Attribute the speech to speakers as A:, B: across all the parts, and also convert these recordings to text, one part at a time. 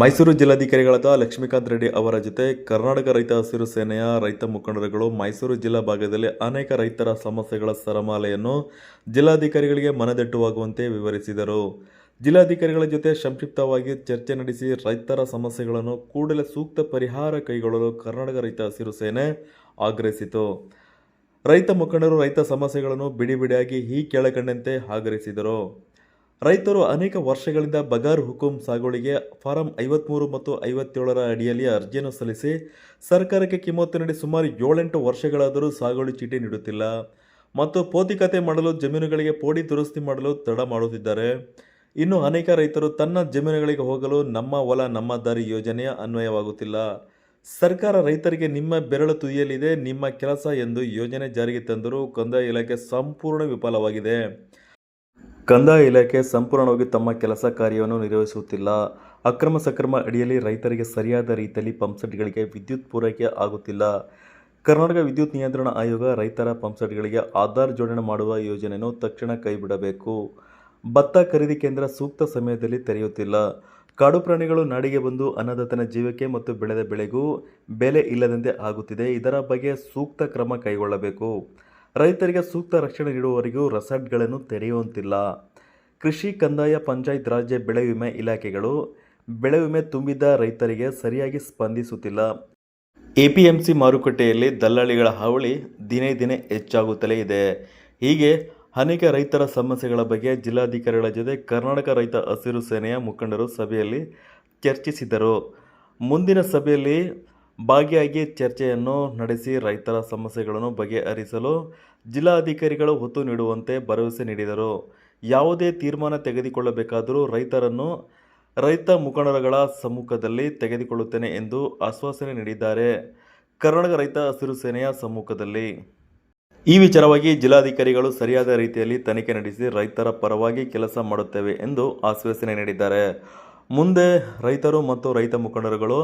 A: ಮೈಸೂರು ಜಿಲ್ಲಾಧಿಕಾರಿಗಳಾದ ಲಕ್ಷ್ಮೀಕಾಂತ್ ರೆಡ್ಡಿ ಅವರ ಜೊತೆ ಕರ್ನಾಟಕ ರೈತ ಹಸಿರು ಸೇನೆಯ ರೈತ ಮುಖಂಡರುಗಳು ಮೈಸೂರು ಜಿಲ್ಲಾ ಭಾಗದಲ್ಲಿ ಅನೇಕ ರೈತರ ಸಮಸ್ಯೆಗಳ ಸರಮಾಲೆಯನ್ನು ಜಿಲ್ಲಾಧಿಕಾರಿಗಳಿಗೆ ಮನದಟ್ಟುವಾಗುವಂತೆ ವಿವರಿಸಿದರು. ಜಿಲ್ಲಾಧಿಕಾರಿಗಳ ಜೊತೆ ಸಂಕ್ಷಿಪ್ತವಾಗಿ ಚರ್ಚೆ ನಡೆಸಿ ರೈತರ ಸಮಸ್ಯೆಗಳನ್ನು ಕೂಡಲೇ ಸೂಕ್ತ ಪರಿಹಾರ ಕೈಗೊಳ್ಳಲು ಕರ್ನಾಟಕ ರೈತ ಹಸಿರು ಸೇನೆ ಆಗ್ರಹಿಸಿತು. ರೈತ ಮುಖಂಡರು ರೈತ ಸಮಸ್ಯೆಗಳನ್ನು ಬಿಡಿ ಬಿಡಿಯಾಗಿ ಈ ಕೆಳಕಂಡಂತೆ ಆಗ್ರಹಿಸಿದರು. ರೈತರು ಅನೇಕ ವರ್ಷಗಳಿಂದ ಬಗಾರ್ ಹುಕುಂ ಸಾಗುವಳಿಗೆ ಫಾರಂ ಐವತ್ತ್ಮೂರು ಮತ್ತು ಐವತ್ತೇಳರ ಅಡಿಯಲ್ಲಿ ಅರ್ಜಿಯನ್ನು ಸಲ್ಲಿಸಿ ಸರ್ಕಾರಕ್ಕೆ ಕಿಮ್ಮತ್ತು ನೀಡಿ ಸುಮಾರು ಏಳೆಂಟು ವರ್ಷಗಳಾದರೂ ಸಾಗುವಳಿ ಚೀಟಿ ನೀಡುತ್ತಿಲ್ಲ ಮತ್ತು ಪೋತಿಕತೆ ಮಾಡಲು ಜಮೀನುಗಳಿಗೆ ಪೋಡಿ ದುರಸ್ತಿ ಮಾಡಲು ತಡ ಮಾಡುತ್ತಿದ್ದಾರೆ. ಇನ್ನು ಅನೇಕ ರೈತರು ತನ್ನ ಜಮೀನುಗಳಿಗೆ ಹೋಗಲು ನಮ್ಮ ಹೊಲ, ನಮ್ಮ ದಾರಿ ಯೋಜನೆಯ ಅನ್ವಯವಾಗುತ್ತಿಲ್ಲ. ಸರ್ಕಾರ ರೈತರಿಗೆ ನಿಮ್ಮ ಬೆರಳು ತುದಿಯಲ್ಲಿದೆ, ನಿಮ್ಮ ಕೆಲಸ ಎಂದು ಯೋಜನೆ ಜಾರಿಗೆ ತಂದರೂ ಕಂದಾಯ ಇಲಾಖೆ ಸಂಪೂರ್ಣ ವಿಫಲವಾಗಿದೆ. ಕಂದಾಯ ಇಲಾಖೆ ಸಂಪೂರ್ಣವಾಗಿ ತಮ್ಮ ಕೆಲಸ ಕಾರ್ಯವನ್ನು ನಿರ್ವಹಿಸುತ್ತಿಲ್ಲ. ಅಕ್ರಮ ಸಕ್ರಮ ಅಡಿಯಲ್ಲಿ ರೈತರಿಗೆ ಸರಿಯಾದ ರೀತಿಯಲ್ಲಿ ಪಂಪ್ಸೆಟ್ಗಳಿಗೆ ವಿದ್ಯುತ್ ಪೂರೈಕೆ ಆಗುತ್ತಿಲ್ಲ. ಕರ್ನಾಟಕ ವಿದ್ಯುತ್ ನಿಯಂತ್ರಣ ಆಯೋಗ ರೈತರ ಪಂಪ್ಸೆಟ್ಗಳಿಗೆ ಆಧಾರ್ ಜೋಡಣೆ ಮಾಡುವ ಯೋಜನೆಯನ್ನು ತಕ್ಷಣ ಕೈಬಿಡಬೇಕು. ಭತ್ತ ಖರೀದಿ ಕೇಂದ್ರ ಸೂಕ್ತ ಸಮಯದಲ್ಲಿ ತೆರೆಯುತ್ತಿಲ್ಲ. ಕಾಡು ಪ್ರಾಣಿಗಳು ನಾಡಿಗೆ ಬಂದು ಅನ್ನದಾತನ ಜೀವಕ್ಕೆ ಮತ್ತು ಬೆಳೆದ ಬೆಳೆಗೂ ಬೆಲೆ ಇಲ್ಲದಂತೆ ಆಗುತ್ತಿದೆ. ಇದರ ಬಗ್ಗೆ ಸೂಕ್ತ ಕ್ರಮ ಕೈಗೊಳ್ಳಬೇಕು. ರೈತರಿಗೆ ಸೂಕ್ತ ರಕ್ಷಣೆ ನೀಡುವವರೆಗೂ ರೆಸಾರ್ಟ್ಗಳನ್ನು ತೆರೆಯುವಂತಿಲ್ಲ. ಕೃಷಿ ಕಂದಾಯ ಪಂಚಾಯತ್ ರಾಜ್ಯ ಬೆಳೆ ವಿಮೆ ಇಲಾಖೆಗಳು ಬೆಳೆ ವಿಮೆ ತುಂಬಿದ ರೈತರಿಗೆ ಸರಿಯಾಗಿ ಸ್ಪಂದಿಸುತ್ತಿಲ್ಲ. ಎಪಿಎಂಸಿ ಮಾರುಕಟ್ಟೆಯಲ್ಲಿ ದಲ್ಲಾಳಿಗಳ ಹಾವಳಿ ದಿನೇ ದಿನೇ ಹೆಚ್ಚಾಗುತ್ತಲೇ ಇದೆ. ಹೀಗೆ ಅನೇಕ ರೈತರ ಸಮಸ್ಯೆಗಳ ಬಗ್ಗೆ ಜಿಲ್ಲಾಧಿಕಾರಿಗಳ ಜೊತೆ ಕರ್ನಾಟಕ ರೈತ ಹಸಿರು ಸೇನೆಯ ಮುಖಂಡರು ಸಭೆಯಲ್ಲಿ ಚರ್ಚಿಸಿದರು. ಮುಂದಿನ ಸಭೆಯಲ್ಲಿ ಭಾಗಿಯಾಗಿ ಚರ್ಚೆಯನ್ನು ನಡೆಸಿ ರೈತರ ಸಮಸ್ಯೆಗಳನ್ನು ಬಗೆಹರಿಸಲು ಜಿಲ್ಲಾಧಿಕಾರಿಗಳು ಒತ್ತು ನೀಡುವಂತೆ ಭರವಸೆ ನೀಡಿದರು. ಯಾವುದೇ ತೀರ್ಮಾನ ತೆಗೆದುಕೊಳ್ಳಬೇಕಾದರೂ ರೈತರನ್ನು, ರೈತ ಮುಖಂಡರುಗಳ ಸಮ್ಮುಖದಲ್ಲಿ ತೆಗೆದುಕೊಳ್ಳುತ್ತೇನೆ ಎಂದು ಆಶ್ವಾಸನೆ ನೀಡಿದ್ದಾರೆ. ಕರ್ನಾಟಕ ರೈತ ಹಸಿರು ಸೇನೆಯ ಸಮ್ಮುಖದಲ್ಲಿ. ಈ ವಿಚಾರವಾಗಿ ಜಿಲ್ಲಾಧಿಕಾರಿಗಳು ಸರಿಯಾದ ರೀತಿಯಲ್ಲಿ ತನಿಖೆ ನಡೆಸಿ ರೈತರ ಪರವಾಗಿ ಕೆಲಸ ಮಾಡುತ್ತೇವೆ ಎಂದು ಆಶ್ವಾಸನೆ ನೀಡಿದ್ದಾರೆ. ಮುಂದೆ ರೈತರು ಮತ್ತು ರೈತ ಮುಖಂಡರುಗಳು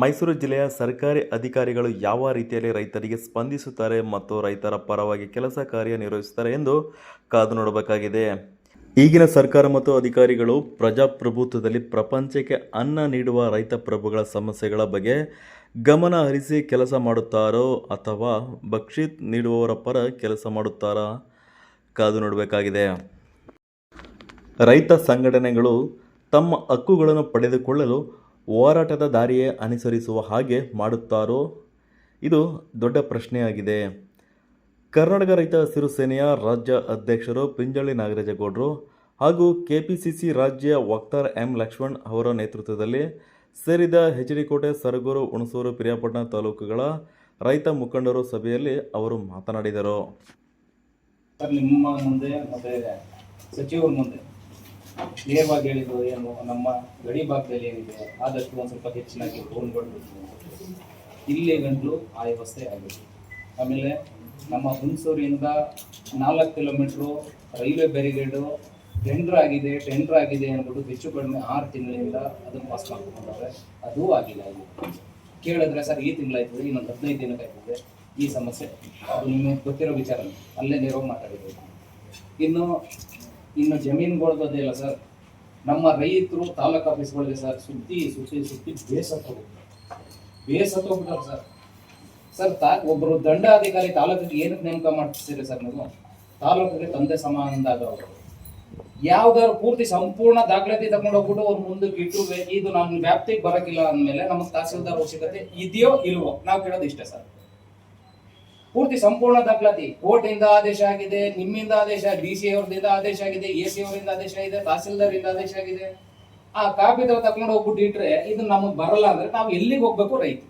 A: ಮೈಸೂರು ಜಿಲ್ಲೆಯ ಸರ್ಕಾರಿ ಅಧಿಕಾರಿಗಳು ಯಾವ ರೀತಿಯಲ್ಲಿ ರೈತರಿಗೆ ಸ್ಪಂದಿಸುತ್ತಾರೆ ಮತ್ತು ರೈತರ ಪರವಾಗಿ ಕೆಲಸ ಕಾರ್ಯ ನಿರ್ವಹಿಸುತ್ತಾರೆ ಎಂದು ಕಾದು ನೋಡಬೇಕಾಗಿದೆ. ಈಗಿನ ಸರ್ಕಾರ ಮತ್ತು ಅಧಿಕಾರಿಗಳು ಪ್ರಜಾಪ್ರಭುತ್ವದಲ್ಲಿ ಪ್ರಪಂಚಕ್ಕೆ ಅನ್ನ ನೀಡುವ ರೈತ ಪ್ರಭುಗಳ ಸಮಸ್ಯೆಗಳ ಬಗ್ಗೆ ಗಮನ ಹರಿಸಿ ಕೆಲಸ ಮಾಡುತ್ತಾರೋ ಅಥವಾ ಬಕ್ಷಿತ್ ನೀಡುವವರ ಪರ ಕೆಲಸ ಮಾಡುತ್ತಾರಾ ಕಾದು ನೋಡಬೇಕಾಗಿದೆ. ರೈತ ಸಂಘಟನೆಗಳು ತಮ್ಮ ಹಕ್ಕುಗಳನ್ನು ಪಡೆದುಕೊಳ್ಳಲು ಹೋರಾಟದ ದಾರಿಯೇ ಅನುಸರಿಸುವ ಹಾಗೆ ಮಾಡುತ್ತಾರೋ? ಇದು ದೊಡ್ಡ ಪ್ರಶ್ನೆಯಾಗಿದೆ. ಕರ್ನಾಟಕ ರೈತ ಹಸಿರು ಸೇನೆಯ ರಾಜ್ಯ ಅಧ್ಯಕ್ಷರು ಪಿಂಜಳ್ಳಿ ನಾಗರಾಜಗೌಡರು ಹಾಗೂ ಕೆಪಿಸಿಸಿ ರಾಜ್ಯ ವಕ್ತಾರ ಎಂ ಲಕ್ಷ್ಮಣ್ ಅವರ ನೇತೃತ್ವದಲ್ಲಿ ಸೇರಿದ ಹೆಚ್ಡಿಕೋಟೆ ಕೋಟೆ ಸರಗೂರು ಹುಣಸೂರು ಪಿರಿಯಾಪಟ್ಟಣ ತಾಲೂಕುಗಳ ರೈತ ಮುಖಂಡರು ಸಭೆಯಲ್ಲಿ ಅವರು ಮಾತನಾಡಿದರು.
B: ನಿಮ್ಮ ಮುಂದೆ ನೇರವಾಗಿ ಹೇಳಿದ್ರು ಏನು, ನಮ್ಮ ಗಡಿ ಭಾಗದಲ್ಲಿ ಏನಿದೆ, ಆದಷ್ಟು ಒಂದು ಸ್ವಲ್ಪ ಹೆಚ್ಚಿನಾಗಿ ಫೋನ್ ಕೊಡಬೇಕು. ಇಲ್ಲಿ ಗಂಟಲು ಆ ವ್ಯವಸ್ಥೆ ಆಗಬೇಕು ಆಮೇಲೆ ನಮ್ಮ ಹುಣಸೂರಿಂದ ನಾಲ್ಕು ಕಿಲೋಮೀಟ್ರು ರೈಲ್ವೆ ಬ್ಯಾರಿಗೇಡು ಟೆಂಡರ್ ಆಗಿದೆ ಟೆಂಡರ್ ಆಗಿದೆ ಅಂದ್ಬಿಟ್ಟು ಹೆಚ್ಚು ಕಡಿಮೆ ಆರು ತಿಂಗಳಿಂದ ಅದನ್ನು ಪಾಸ್ ಮಾಡ್ಕೊಂಡಿದ್ದಾರೆ ಅದೂ ಆಗಿಲ್ಲ ಕೇಳಿದ್ರೆ ಸರ್, ಈ ತಿಂಗಳಾಯ್ತದೆ, ಇನ್ನೊಂದು ಹದಿನೈದು ದಿನಕ್ಕೆ ಆಯ್ತದೆ ಈ ಸಮಸ್ಯೆ. ಅದು ನಿಮಗೆ ಗೊತ್ತಿರೋ ವಿಚಾರ. ಅಲ್ಲೇ ನೇರವಾಗಿ ಮಾತಾಡಿದ್ದೀವಿ ಇನ್ನು ಇನ್ನು ಇಲ್ಲ ಸರ್. ನಮ್ಮ ರೈತರು ತಾಲೂಕು ಆಫೀಸ್ಗಳಿದೆ ಸರ್ ಸುದ್ದಿ ಸುದ್ದಿ ಸುತ್ತಿ ಬೇಸತ್ತೋಗ್ಬಿಟ್ರು ಬೇಸತ್ತೋಗ್ಬಿಟ್ಟಾರೆ ಸರ್. ಸರ್, ತಾ ಒಬ್ಬರು ದಂಡಾಧಿಕಾರಿ ತಾಲೂಕಿಗೆ ಏನಕ್ಕೆ ನೇಮಕ ಮಾಡ್ತೀರಿ ಸರ್ ನೀವು? ತಾಲೂಕಿಗೆ ತಂದೆ ಸಮಾನದಾಗ ಅವರು. ಯಾವ್ದಾದ್ರು ಪೂರ್ತಿ ಸಂಪೂರ್ಣ ದಾಖಲಾತಿ ತಗೊಂಡು ಹೋಗ್ಬಿಟ್ಟು ಮುಂದೆ ಮುಂದಕ್ಕೆ ಇಟ್ಟು ಇದು ನಮ್ಮ ವ್ಯಾಪ್ತಿಗೆ ಬರೋಕ್ಕಿಲ್ಲ ಅಂದಮೇಲೆ ನಮಗೆ ತಹಸೀಲ್ದಾರ್ ಅವಶ್ಯಕತೆ ಇದೆಯೋ ಇಲ್ವೋ ನಾವು ಕೇಳೋದು ಇಷ್ಟೇ ಸರ್. ಪೂರ್ತಿ ಸಂಪೂರ್ಣ ದಾಖಲಾತಿ. ಕೋರ್ಟಿಂದ ಆದೇಶ ಆಗಿದೆ ನಿಮ್ಮಿಂದ ಆದೇಶ ಡಿ ಸಿ ಅವ್ರದಿಂದ ಆದೇಶ ಆಗಿದೆ ಎ ಸಿ ಅವರಿಂದ ಆದೇಶ ಇದೆ ತಹಸೀಲ್ದಾರ್ ಇಂದ ಆದೇಶ ಆಗಿದೆ. ಆ ಕಾಪಿ ತಗೊಂಡು ಹೋಗ್ಬಿಟ್ಟು ಇಟ್ರೆ ಇದು ನಮಗ್ ಬರಲ್ಲ ಅಂದ್ರೆ ನಾವು ಎಲ್ಲಿಗೆ ಹೋಗ್ಬೇಕು ರೈತ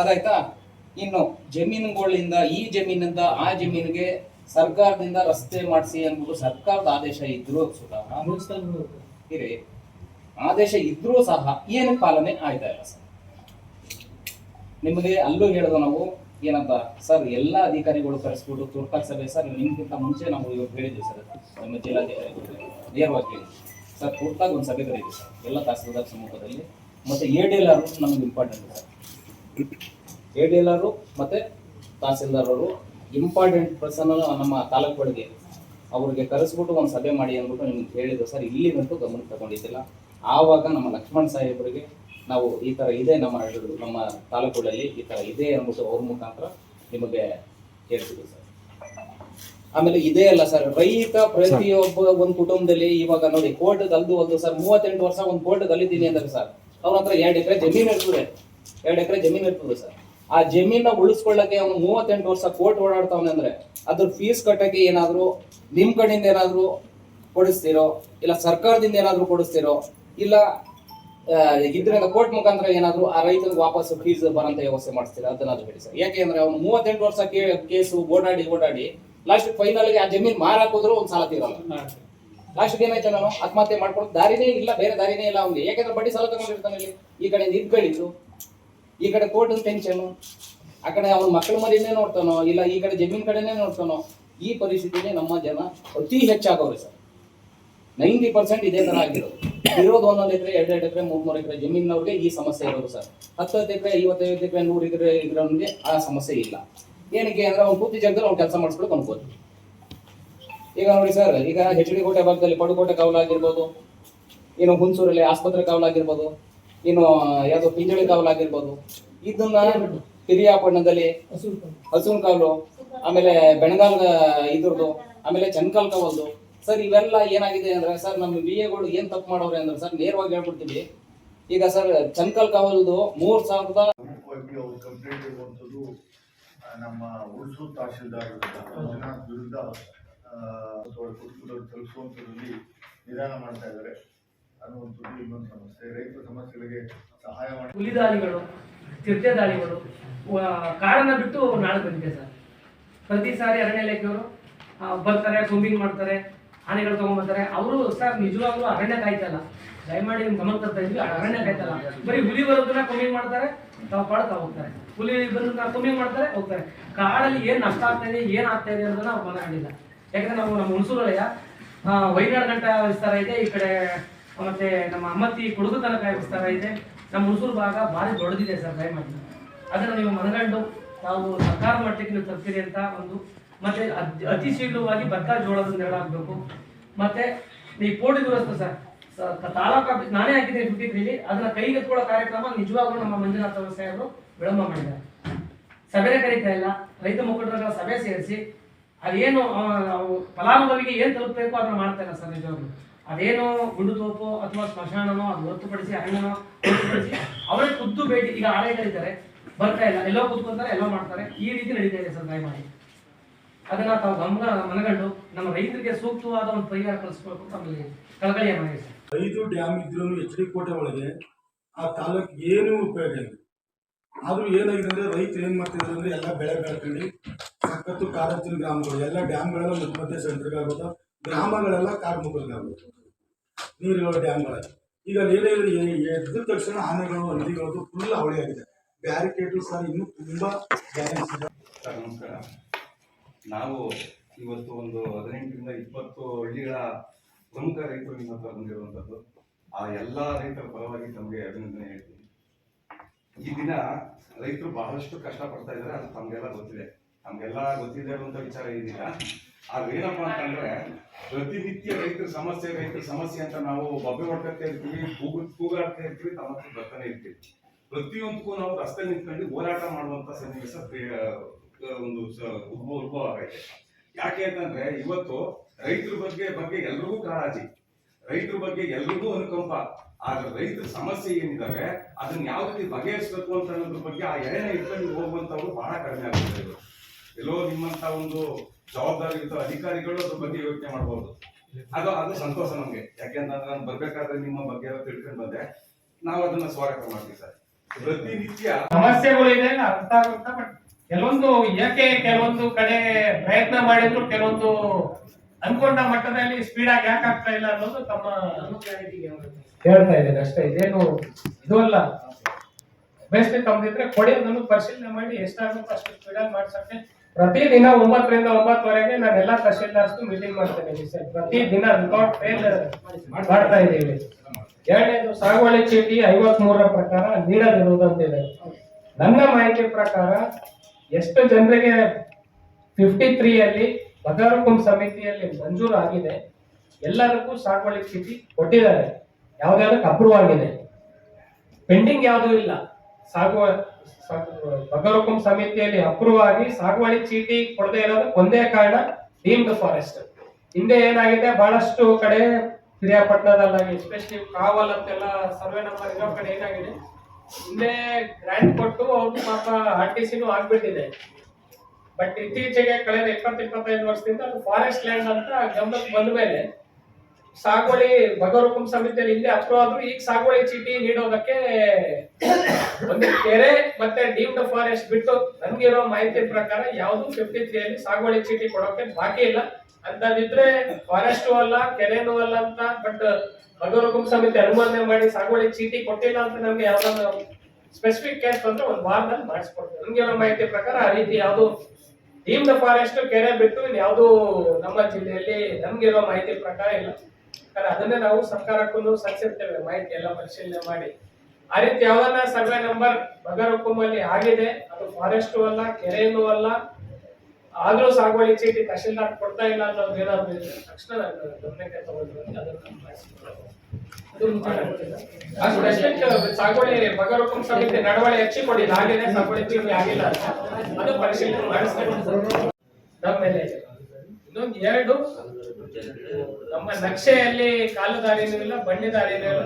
B: ಅದಾಯ್ತಾ? ಇನ್ನು ಜಮೀನುಗಳಿಂದ ಈ ಜಮೀನಿಂದ ಆ ಜಮೀನಿಗೆ ಸರ್ಕಾರದಿಂದ ರಸ್ತೆ ಮಾಡಿಸಿ ಅನ್ಬಿಟ್ಟು ಸರ್ಕಾರದ ಆದೇಶ ಇದ್ರೂ ಸುಧಾ ಇರಿ ಆದೇಶ ಇದ್ರೂ ಸಹ ಏನು ಪಾಲನೆ ಆಯ್ತಾ ಇಲ್ಲ ಸರ್? ನಿಮಗೆ ಅಲ್ಲೂ ಹೇಳಿದ್ರು ನಾವು ಏನಂತ, ಸರ್, ಎಲ್ಲ ಅಧಿಕಾರಿಗಳು ಕರೆಸ್ಬಿಟ್ಟು ತುರ್ತಾಗಿ ಸಭೆ, ಸರ್ ನಿಮ್ಗಿಂತ ಮುಂಚೆ ನಾವು ಇವಾಗ ಹೇಳಿದ್ವಿ, ಸರ್, ನಮ್ಮ ಜಿಲ್ಲಾಧಿಕಾರಿಗಳು ನೇರವಾಗಿ ಸರ್, ತುರ್ತಾಗಿ ಒಂದು ಸಭೆ ಕರೀತೀವಿ ಸರ್, ಎಲ್ಲ ತಹಸೀಲ್ದಾರ್ ಸಮೂಹದಲ್ಲಿ. ಮತ್ತೆ ಎ ಡಿ ಎಲ್ ಆರ್ ನಮ್ಗೆ important sir. A D L R ಮತ್ತೆ ತಹಸೀಲ್ದಾರ್ ಅವರು ಇಂಪಾರ್ಟೆಂಟ್ ಪರ್ಸನ್ ನಮ್ಮ ತಾಲೂಕುಗಳಿಗೆ ಅವ್ರಿಗೆ ಕರೆಸ್ಬಿಟ್ಟು ಒಂದು ಸಭೆ ಮಾಡಿ ಅಂದ್ಬಿಟ್ಟು ನಿಮ್ಗೆ ಹೇಳಿದ್ರು ಸರ್, ಇಲ್ಲಿಗಂತೂ ಗಮನ ತಗೊಂಡಿದ್ದಿಲ್ಲ. ಆವಾಗ ನಮ್ಮ ಲಕ್ಷ್ಮಣ್ ಸಾಹೇಬರಿಗೆ ನಾವು ಈ ತರ ಇದೆ ನಮ್ಮ ನಮ್ಮ ತಾಲೂಕುಗಳಲ್ಲಿ ಈ ತರ ಇದೆ ಅಂದ್ಬಿಟ್ಟು ಅವ್ರ ಮುಖಾಂತರ ನಿಮಗೆ ಹೇಳ್ತೀವಿ ಸರ್. ಆಮೇಲೆ ಇದೇ ಅಲ್ಲ ಸರ್, ರೈತ ಪ್ರತಿಯೊಬ್ಬ ಒಂದು ಕುಟುಂಬದಲ್ಲಿ ಇವಾಗ ನೋಡಿ, ಕೋರ್ಟ್ ಅಲ್ದು ಒಂದು ಸರ್, ಮೂವತ್ತೆಂಟು ವರ್ಷ ಒಂದು ಕೋರ್ಟ್ ಅಲ್ಲಿದ್ದೀನಿ ಅಂದ್ರೆ ಸರ್. ಅವ್ರ ಹತ್ರ ಎರಡು ಎಕರೆ ಜಮೀನು ಇರ್ತದೆ, ಎರಡು ಎಕರೆ ಜಮೀನು ಇರ್ತದೆ ಸರ್. ಆ ಜಮೀನ ಉಳಿಸ್ಕೊಳ್ಳಕ್ಕೆ ಅವ್ನು ಮೂವತ್ತೆಂಟು ವರ್ಷ ಕೋರ್ಟ್ ಓಡಾಡ್ತಾವನೆ ಅಂದ್ರೆ, ಅದ್ರ ಫೀಸ್ ಕಟ್ಟಕ್ಕೆ ಏನಾದ್ರು ನಿಮ್ ಕಡೆಯಿಂದ ಏನಾದ್ರು ಕೊಡಿಸ್ತಿರೋ, ಇಲ್ಲ ಸರ್ಕಾರದಿಂದ ಏನಾದ್ರು ಕೊಡಿಸ್ತಿರೋ, ಇಲ್ಲ ಇದ್ರಿಂದ ಕೋರ್ಟ್ ಮುಖಾಂತರ ಏನಾದ್ರು ಆ ರೈತನಿಗೆ ವಾಪಸ್ ಫೀಸ್ ಬರಂತ ವ್ಯವಸ್ಥೆ ಮಾಡಿಸ್ತೀರಾ? ಅದನ್ನಾದ್ರು ಹೇಳಿ ಸರ್. ಯಾಕೆಂದ್ರೆ ಅವ್ನು ಮೂವತ್ತೆಂಟು ವರ್ಷ ಕೇಸು ಓಡಾಡಿ ಓಡಾಡಿ ಲಾಸ್ಟ್ ಫೈನಲ್ ಆ ಜಮೀನ್ ಮಾರಾಕೋದ್ರು ಒಂದು ಸಾಲ ತೀರಲ್ಲ. ಲಾಸ್ಟ್ ಏನಾಯ್ತು ನಾನು? ಆತ್ಮಹತ್ಯೆ ಮಾಡ್ಕೊಂಡು ದಾರಿನೇ ಇಲ್ಲ ಬೇರೆ ದಾರಿನೇ ಇಲ್ಲ ಅವ್ನಿಗೆ. ಯಾಕಂದ್ರೆ ಬಡ್ಡಿ ಸಾಲ ತಗೊಂಡಿರ್ತಾನೆ ಇಲ್ಲಿ? ಈ ಕಡೆ ನಿಂತ್ಕೊಳ್ಳಿದ್ರು ಈ ಕಡೆ ಕೋರ್ಟ್ ಟೆನ್ಷನ್ ಆ ಕಡೆ ಅವ್ನ ಮಕ್ಕಳ ಮರಿನೇ ನೋಡ್ತಾನೋ? ಇಲ್ಲ ಈ ಕಡೆ ಜಮೀನ್ ಕಡೆನೇ ನೋಡ್ತಾನೋ? ಈ ಪರಿಸ್ಥಿತಿನೇ ನಮ್ಮ ಜನ ಅತಿ ಹೆಚ್ಚಾಗವ್ರೆ ಸರ್. ನೈಂಟಿ ಪರ್ಸೆಂಟ್ ಇದೇ ತರ ಆಗಿರೋದು. ಇರೋದು ಒಂದೊಂದು ಎಕರೆ, ಎರಡು ಎರಡು ಎಕರೆ, ಮೂರ್ ಮೂರು ಎಕರೆ ಜಮೀನವ್ರಿಗೆ ಈ ಸಮಸ್ಯೆ ಇರೋದು ಸರ್. ಹತ್ತು ಹತ್ತು ಎಕರೆ, ಐವತ್ತೈದು ಎಕರೆ, ನೂರು ಎಕರೆ ಇರೋನ್ಗೆ ಆ ಸಮಸ್ಯೆ ಇಲ್ಲ. ಏನಕ್ಕೆ ಅಂದ್ರೆ ಅವ್ನು ಪೂರ್ತಿ ಜಾಗದಲ್ಲಿ ಅವ್ನು ಕೆಲಸ ಮಾಡಿಸ್ಬೇಕು ಕೊಂಡ್ಬೋದು. ಈಗ ನೋಡಿ ಸರ್, ಈಗ ಹೆಚ್ ಡಿ ಕೋಟೆ ಭಾಗದಲ್ಲಿ ಪಡುಕೋಟೆ ಕಾವಲಾಗಿರ್ಬೋದು ಇನ್ನು ಹುಣಸೂರಲ್ಲಿ ಆಸ್ಪತ್ರೆ ಕಾವಲಾಗಿರ್ಬೋದು ಇನ್ನು ಯಾವುದೋ ಪಿಂಜಳಿ ಕಾವಲಾಗಿರ್ಬೋದು ಇದನ್ನ ಹಿರಿಯಾಪಟ್ಟಣದಲ್ಲಿ ಹಸುನ್ ಕಾವಲು, ಆಮೇಲೆ ಬೆಣಗಾಲ್ ಇದ್ರದ್ದು, ಆಮೇಲೆ ಚನ್ಕಾಲ್ ಕಾವಲ್ದು ಸರ್ ಇವೆಲ್ಲ ಏನಾಗಿದೆ ಅಂದ್ರೆ ಸರ್ ನಮ್ಮ ಬಿ ಎಗಳು ಏನ್ ತಪ್ಪು ಮಾಡೋರೆ ಅಂದ್ರೆ ಸರ್ ನೇರವಾಗಿ ಹೇಳ್ಬಿಡ್ತೀವಿ ಈಗ ಸರ್ ಚಂಕಲ್ ಕಾವಲ್ದು ಮೂರ್ ಸಾವಿರದ
C: ಕಂಪ್ಲೇಂಟ್ ಇರುವಂಥದ್ದು ನಮ್ಮ ಉಳಿಸು ತಹಶೀಲ್ದಾರ್ ಜನ ವಿರುದ್ಧ ತಲುಪಿಸುವಂಥದ್ರಲ್ಲಿ ನಿಧಾನ ಮಾಡ್ತಾ ಇದ್ದಾರೆ ಅನ್ನುವಂಥದ್ದು ಇನ್ನೊಂದು ಸಮಸ್ಯೆ. ರೈತ ಸಮಸ್ಯೆಗಳಿಗೆ ಸಹಾಯ ಮಾಡಿ.
D: ಹುಲಿ ದಾಳಿಗಳು ಚಿರತೆ ದಾಳಿಗಳು ವ- ಕಾಡನ್ನ ಬಿಟ್ಟು ನಾಳೆ ಬಂದಿದೆ ಸರ್ ಪ್ರತಿ ಸಾರಿ ಅರಣ್ಯ ಇಲಾಖೆಯವರು ಬರ್ತಾರೆ ಕೂಂಬಿಂಗ್ ಮಾಡ್ತಾರೆ. ಆನೆಗಳು ತಗೊಂಡ್ಬರ್ತಾರೆ. ಅವರು ಸರ್ ನಿಜವಾಗ್ಲೂ ಅರಣ್ಯ ಕಾಯ್ತಲ್ಲ ದಯಮಾಡಿ ನಿಮ್ ಗಮನ ತರ್ತಾ ಇದ್ವಿ ಅರಣ್ಯ ಕಾಯ್ತಲ್ಲ ಬರೀ ಹುಲಿ ಬರೋದನ್ನ ಕಮ್ಮಿ ಮಾಡ್ತಾರೆ, ತಾವು ಪಾಡ್ತಾ ಹೋಗ್ತಾರೆ. ಹುಲಿ ಬಂದನ್ನ ಕಮ್ಮಿ ಮಾಡ್ತಾರೆ, ಹೋಗ್ತಾರೆ. ಕಾಡಲ್ಲಿ ಏನ್ ನಷ್ಟ ಆಗ್ತಾ ಇದೆ, ಏನ್ ಆಗ್ತಾ ಇದೆ ಅನ್ನೋದನ್ನ ಅವ್ರು ಯಾಕಂದ್ರೆ ನಾವು ನಮ್ಮ ಹುಣಸೂರಯ್ಯ ವೈನಾಡ್ ಗಂಟ ವಿಸ್ತಾರ ಇದೆ. ಈ ಕಡೆ, ಮತ್ತೆ ನಮ್ಮ ಅಮ್ಮತ್ತಿ ಕುಡುಗು ತನಕ ವಿಸ್ತಾರ ಇದೆ. ನಮ್ಮ ಹುಣಸೂರು ಭಾಗ ಭಾರಿ ದೊಡ್ಡದಿದೆ ಸರ್, ದಯಮಾಡಿ. ಅದನ್ನ ನೀವು ಮನಗಂಡು ತಾವು ಸರ್ಕಾರ ಮಟ್ಟಕ್ಕೆ ನೀವು ತರ್ತೀರಿ ಅಂತ ಒಂದು ಮತ್ತೆ ಅತಿ ಶೀಘ್ರವಾಗಿ ಭತ್ತ ಜೋಳದ ನೆರಳಾಗಬೇಕು ಮತ್ತೆ ಈ ಕೋಟಿ ದುರಸ್ತು ಸರ್. ತಾಲೂಕು ನಾನೇ ಹಾಕಿದ್ದೀನಿ ಫಿಫ್ಟಿ ತ್ರೀಲಿ ಅದನ್ನ ಕೈಗೆತ್ಕೊಳ್ಳೋ ಕಾರ್ಯಕ್ರಮ ನಿಜವಾಗ್ಲೂ ನಮ್ಮ ಮಂಜುನಾಥ ಸಾಹೇಬರು ವಿಳಂಬ ಮಾಡಿದ್ದಾರೆ. ಸಭೆನೇ ಕರೀತಾ ಇಲ್ಲ. ರೈತ ಮುಖಂಡರ ಸಭೆ ಸೇರಿಸಿ ಅದೇನು ಫಲಾನುಭವಿಗೆ ಏನು ತಲುಪಬೇಕು ಅದನ್ನ ಮಾಡ್ತಾ ಇಲ್ಲ ಸರ್ ನಿಜವಾಗ್ಲು. ಅದೇನು ಗುಂಡು ತೋಪು ಅಥವಾ ಸ್ಮಶಾನನೋ ಅದು ಹೊರತುಪಡಿಸಿ ಹಣ್ಣನೋ ಹೊರತುಪಡಿಸಿ ಅವರೇ ಖುದ್ದು ಭೇಟಿ ಈಗ ಕರೀತಾರೆ ಬರ್ತಾ ಇಲ್ಲ. ಎಲ್ಲೋ ಕೂತ್ಕೊಂತಾರೆ, ಎಲ್ಲೋ ಮಾಡ್ತಾರೆ. ಈ ರೀತಿ ನಡೀತಾ ಇದೆ ಸರ್ ದಯಮಾಡಿ. ಅದನ್ನ ತಾವು ಗಮನ ಮನಗಂಡು ನಮ್ಮ ರೈತರಿಗೆ ಸೂಕ್ತವಾದ ಒಂದು ಪರಿಹಾರ ಕಲಿಸ್ಬೇಕು ತಮ್ಮಲ್ಲಿ ಕಳಕಳಿಯ ಮನವಿ ಸರ್.
E: ಐದು ಡ್ಯಾಮ್ ಇದ್ರೂ ಎಚ್ ಡಿ ಕೋಟೆ ಒಳಗೆ ಆ ತಾಲೂಕು ಏನೂ ಉಪಯೋಗ ಇಲ್ಲ. ಆದ್ರೂ ಏನಾಗಿದೆ ಅಂದ್ರೆ ರೈತರು ಏನ್ ಮಾಡ್ತಿದ್ರು ಅಂದ್ರೆ ಎಲ್ಲ ಬೆಳೆ ಬೆಳ್ಕೊಂಡು ಸಖತ್ತು ಕಾರತ್ತಿನ ಗ್ರಾಮಗಳು ಎಲ್ಲ ಡ್ಯಾಮ್ಗಳೆಲ್ಲ ಮಧ್ಯ ಮಧ್ಯೆ ಸೆಂಟ್ರಿಗಾಗೋದು ಗ್ರಾಮಗಳೆಲ್ಲ ನೀರಿರೋ ನೀರುಗಳು ಡ್ಯಾಮ್ಗಳ. ಈಗ ಏನೇ ಎದ್ದ ತಕ್ಷಣ ಆನೆಗಳು ನದಿಗಳು ಫುಲ್ ಅವಳಿ ಆಗಿದೆ. ಬ್ಯಾರಿಕೇಡು ಸರ್ ಇನ್ನೂ ತುಂಬಾ ಬ್ಯಾಲೆನ್ಸ್ ಇದೆ.
F: ಸರ್ ನಮಸ್ಕಾರ. ನಾವು ಇವತ್ತು ಒಂದು ಹದಿನೆಂಟರಿಂದ ಇಪ್ಪತ್ತು ಹಳ್ಳಿಗಳ ಪ್ರಮುಖ ರೈತರು ನಿಮ್ಮ ಹತ್ರ ಬಂದಿರುವಂಥದ್ದು. ಆ ಎಲ್ಲ ರೈತರ ಪರವಾಗಿ ತಮಗೆ ಅಭಿನಂದನೆ ಹೇಳ್ತೀನಿ. ಈ ದಿನ ರೈತರು ಬಹಳಷ್ಟು ಕಷ್ಟ ಪಡ್ತಾ ಇದ್ದಾರೆ, ಅದು ತಮಗೆಲ್ಲ ಗೊತ್ತಿದೆ. ನಮಗೆಲ್ಲ ಗೊತ್ತಿದೆ ಅಂತ ವಿಚಾರ ಏನಿಲ್ಲ. ಆದ್ರೆ ಏನಪ್ಪಾ ಅಂತಂದ್ರೆ, ಪ್ರತಿನಿತ್ಯ ರೈತರ ಸಮಸ್ಯೆ ರೈತರ ಸಮಸ್ಯೆ ಅಂತ ನಾವು ಬಬ್ಬೆ ಹೊಡ್ಕತ್ತೆ ಇರ್ತೀವಿ, ಕೂಗು, ಕೂಗಾಡ್ತಾ ಇರ್ತೀವಿ ತಮ್ಮ ಬರ್ತಾನೆ ಇರ್ತೀವಿ. ಪ್ರತಿಯೊಂದಕ್ಕೂ ನಾವು ರಸ್ತೆ ನಿಂತ್ಕೊಂಡು ಹೋರಾಟ ಮಾಡುವಂತ ಸನ್ನಿವೇಶ ಒಂದು ಉಪ ಆಗೈತೆ. ಯಾಕೆ ಅಂತಂದ್ರೆ ಇವತ್ತು ರೈತರ ಬಗ್ಗೆ ಬಗ್ಗೆ ಎಲ್ರಿಗೂ ಕಾಳಜಿ. ರೈತರ ಬಗ್ಗೆ ಎಲ್ರಿಗೂ ಅನುಕಂಪ. ಆದ್ರೆ ರೈತರ ಸಮಸ್ಯೆ ಏನಿದಾವೆ, ಅದನ್ನ ಯಾವ ರೀತಿ ಬಗೆಹರಿಸಬೇಕು ಅಂತ ಅನ್ನೋದ್ರ ಬಗ್ಗೆ ಆ ಎಳೆನ ಇಟ್ಕೊಂಡು ಹೋಗುವಂತವ್ರು ಬಹಳ ಕಡಿಮೆ ಆಗುತ್ತೆ ಇವರು. ಎಲ್ಲೋ ನಿಮ್ಮಂತ ಒಂದು ಜವಾಬ್ದಾರಿ ಜವಾಬ್ದಾರಿಯುತ ಅಧಿಕಾರಿಗಳು ಅದ್ರ ಬಗ್ಗೆ ಯೋಚನೆ ಮಾಡಬಹುದು ಅದು ಅದು ಸಂತೋಷ ನಮ್ಗೆ. ಯಾಕೆಂತಂದ್ರೆ ನಾನು ಬರ್ಬೇಕಾದ್ರೆ ನಿಮ್ಮ ಬಗ್ಗೆ ತಿಳ್ಕೊಂಡು ಬಂದೆ. ನಾವು ಅದನ್ನ ಸ್ವಾಗತ ಮಾಡ್ತೀವಿ ಸರ್. ಪ್ರತಿನಿತ್ಯ
G: ಸಮಸ್ಯೆಗಳು ಇದೆ, ಅರ್ಥ ಆಗುತ್ತಾ? ಬಟ್ ಕೆಲವೊಂದು ಯಾಕೆ ಕೆಲವೊಂದು ಕಡೆ ಪ್ರಯತ್ನ ಮಾಡಿದ್ರು, ಕೆಲವೊಂದು ಅನ್ಕೊಂಡ ಮಟ್ಟದಲ್ಲಿ ಸ್ಪೀಡ್ ಆಗಿ ಯಾಕೆ ಆಗ್ತಾ ಇಲ್ಲ ಅನ್ನೋದು ತಮ್ಮ ಹೇಳ್ತಾ ಇದ್ದೇನೆ ಅಷ್ಟೇ. ಇದೇನು ಇದು ಅಲ್ಲ. ಬೆಸ್ಟ್ ತಮ್ದಿದ್ರೆ ಕೊಡಿ ಅದನ್ನು ಪರಿಶೀಲನೆ ಮಾಡಿ ಎಷ್ಟಾಗುತ್ತೋ ಅಷ್ಟು ಸ್ಪೀಡ್ ಆಗಿ ಮಾಡ್ಸಕ್ಕೆ ಪ್ರತಿ ದಿನ ಒಂಬತ್ತರಿಂದ ಒಂಬತ್ತುವರೆಗೆ ನಾನೆಲ್ಲ ಎಲ್ಲಾ ತಹಶೀಲ್ದಾರ್ಸ್ ಮೀಟಿಂಗ್ ಮಾಡ್ತೇನೆ ಸರ್. ಪ್ರತಿ ದಿನ ರೆಕಾರ್ಡ್ ಫೇಲ್ ಮಾಡ್ತಾ ಇದ್ದೀವಿ. ಎರಡನೇದು ಸಾಗುವಳಿ ಚೀಟಿ ಐವತ್ ಮೂರರ ಪ್ರಕಾರ ನೀಡದಿರುವುದಂತಿದೆ. ನನ್ನ ಮಾಹಿತಿ ಪ್ರಕಾರ ಎಷ್ಟು ಜನರಿಗೆ ಫಿಫ್ಟಿ ತ್ರೀ ಅಲ್ಲಿ ಬಗಾರಕುಂ ಸಮಿತಿಯಲ್ಲಿ ಮಂಜೂರು ಆಗಿದೆ. ಎಲ್ಲದಕ್ಕೂ ಸಾಗುವಳಿ ಚೀಟಿ ಕೊಟ್ಟಿದ್ದಾರೆ. ಯಾವ್ದಾದಕ್ಕೆ ಅಪ್ರೂವ್ ಆಗಿದೆ? ಪೆಂಡಿಂಗ್ ಯಾವುದೂ ಇಲ್ಲ. ಸಾಗುವ ಬಗರಕುಂ ಸಮಿತಿಯಲ್ಲಿ ಅಪ್ರೂವ್ ಆಗಿ ಸಾಗುವಳಿ ಚೀಟಿ ಕೊಡದೇ ಇರೋದು ಒಂದೇ ಕಾರಣ ಡೀಮ್ಡ್ ಫಾರೆಸ್ಟ್ ಹಿಂದೆ ಏನಾಗಿದೆ? ಬಹಳಷ್ಟು ಕಡೆ ಪಿರಿಯಾಪಟ್ಟಣದಲ್ಲಾಗಿ ಎಸ್ಪೆಷಲಿ ಕಾವಲ್ ಅಂತೆಲ್ಲ ಸರ್ವೆ ನಂಬರ್ ಇರೋ ಕಡೆ ಏನಾಗಿದೆ? ಹಿಂದೆ ಗ್ರ್ಯಾಂಟ್ ಕೊಟ್ಟು ಅವ್ರು ಪಾಪ ಆರ್ ಟಿ ಸಿನೂ ಆಗ್ಬಿಟ್ಟಿದೆ. ಬಟ್ ಇತ್ತೀಚೆಗೆ ಕಳೆದ ಇಪ್ಪತ್ತು ಇಪ್ಪತ್ತೈದು ವರ್ಷದಿಂದ ಅದು ಫಾರೆಸ್ಟ್ ಲ್ಯಾಂಡ್ ಅಂತ ಗಮನಕ್ಕೆ ಬಂದ ಮೇಲೆ ಸಾಗುವಳಿ ಬಗರುಕುಂ ಸಮಿತಿಯಲ್ಲಿ ಹಿಂದೆ ಅಪ್ರೂವ್ ಆದ್ರೂ ಈಗ ಸಾಗುವಳಿ ಚೀಟಿ ನೀಡೋದಕ್ಕೆ ಒಂದು ಕೆರೆ ಮತ್ತೆ ಡೀಮ್ಡ್ ಫಾರೆಸ್ಟ್ ಬಿಟ್ಟು ನನ್ಗಿರೋ ಮಾಹಿತಿ ಪ್ರಕಾರ ಯಾವುದು ಫಿಫ್ಟಿ ತ್ರೀ ಅಲ್ಲಿ ಸಾಗುವಳಿ ಚೀಟಿ ಕೊಡೋಕೆ ಬಾಕಿ ಇಲ್ಲ. ಅಂತದಿದ್ರೆ ಫಾರೆಸ್ಟ್ ಅಲ್ಲ ಕೆರೆನೂ ಅಲ್ಲ ಅಂತ ಬಟ್ ಬಗರುಕುಂ ಸಮಿತಿ ಅನುಮೋದನೆ ಮಾಡಿ ಸಾಗುವಳಿ ಚೀಟಿ ಕೊಟ್ಟಿಲ್ಲ ಅಂತ ನಮ್ಗೆ ಯಾವ್ದಾದ್ರು ಸ್ಪೆಸಿಫಿಕ್ ಕೇಸ್ ಬಂದ್ರೆ ಒಂದು ವಾರದಲ್ಲಿ ನಮಗೆ ಇರೋ ಮಾಹಿತಿ ಪ್ರಕಾರ ಆ ರೀತಿ ಯಾವ್ದು ದ ಫಾರೆಸ್ಟ್ ಕೆರೆ ಬಿಟ್ಟು ಯಾವ್ದು ನಮ್ಮ ಜಿಲ್ಲೆಯಲ್ಲಿ ನಮ್ಗಿರೋ ಮಾಹಿತಿ ಪ್ರಕಾರ ಇಲ್ಲ. ಯಾಕಂದ್ರೆ ಅದನ್ನೇ ನಾವು ಸರ್ಕಾರಕ್ಕೂ ಸಲ್ಲಿಸಿರ್ತೇವೆ ಮಾಹಿತಿ ಎಲ್ಲ ಪರಿಶೀಲನೆ ಮಾಡಿ. ಆ ರೀತಿ ಯಾವ್ದನ್ನ ಸರ್ವೆ ನಂಬರ್ ಬಗರಕುಮಲ್ಲಿ ಆಗಿದೆ, ಅದು ಫಾರೆಸ್ಟ್ ಅಲ್ಲ ಕೆರೆಯೂ ಅಲ್ಲ ಆದ್ರೂ ಸಾಗುವಳಿ ಚೀಟಿ ತಹಶೀಲ್ದಾರ್ ಕೊಡ್ತಾ ಇಲ್ಲ ಅಂತ ಏನಾದ್ರು ಇದ್ರೆ ತಕ್ಷಣ ಗಮನಕ್ಕೆ ತಗೊಂಡು ಅದನ್ನ ಸಾಗುವಳಿ ಬಗರಕುಂ ಸಮಿತಿ ನಡವಳಿ ಹೆಚ್ಚಿ ಕೊಡಿ ಹಾಗೇನೆ ಸಾಗುವಳಿ ಚೀಟಿ ಆಗಿಲ್ಲ ಅದು ಪರಿಶೀಲನೆ ಮಾಡಿಸ್ಕೊಂಡು ನಮ್ಮ ಮೇಲೆ ಇದೆ. ಇನ್ನೊಂದು ಎರಡು. ನಮ್ಮ ನಕ್ಷೆಯಲ್ಲಿ ಕಾಲು ದಾರಿನೂ ಇಲ್ಲ ಬಣ್ಣಿ ದಾರಿನೂ ಇಲ್ಲ.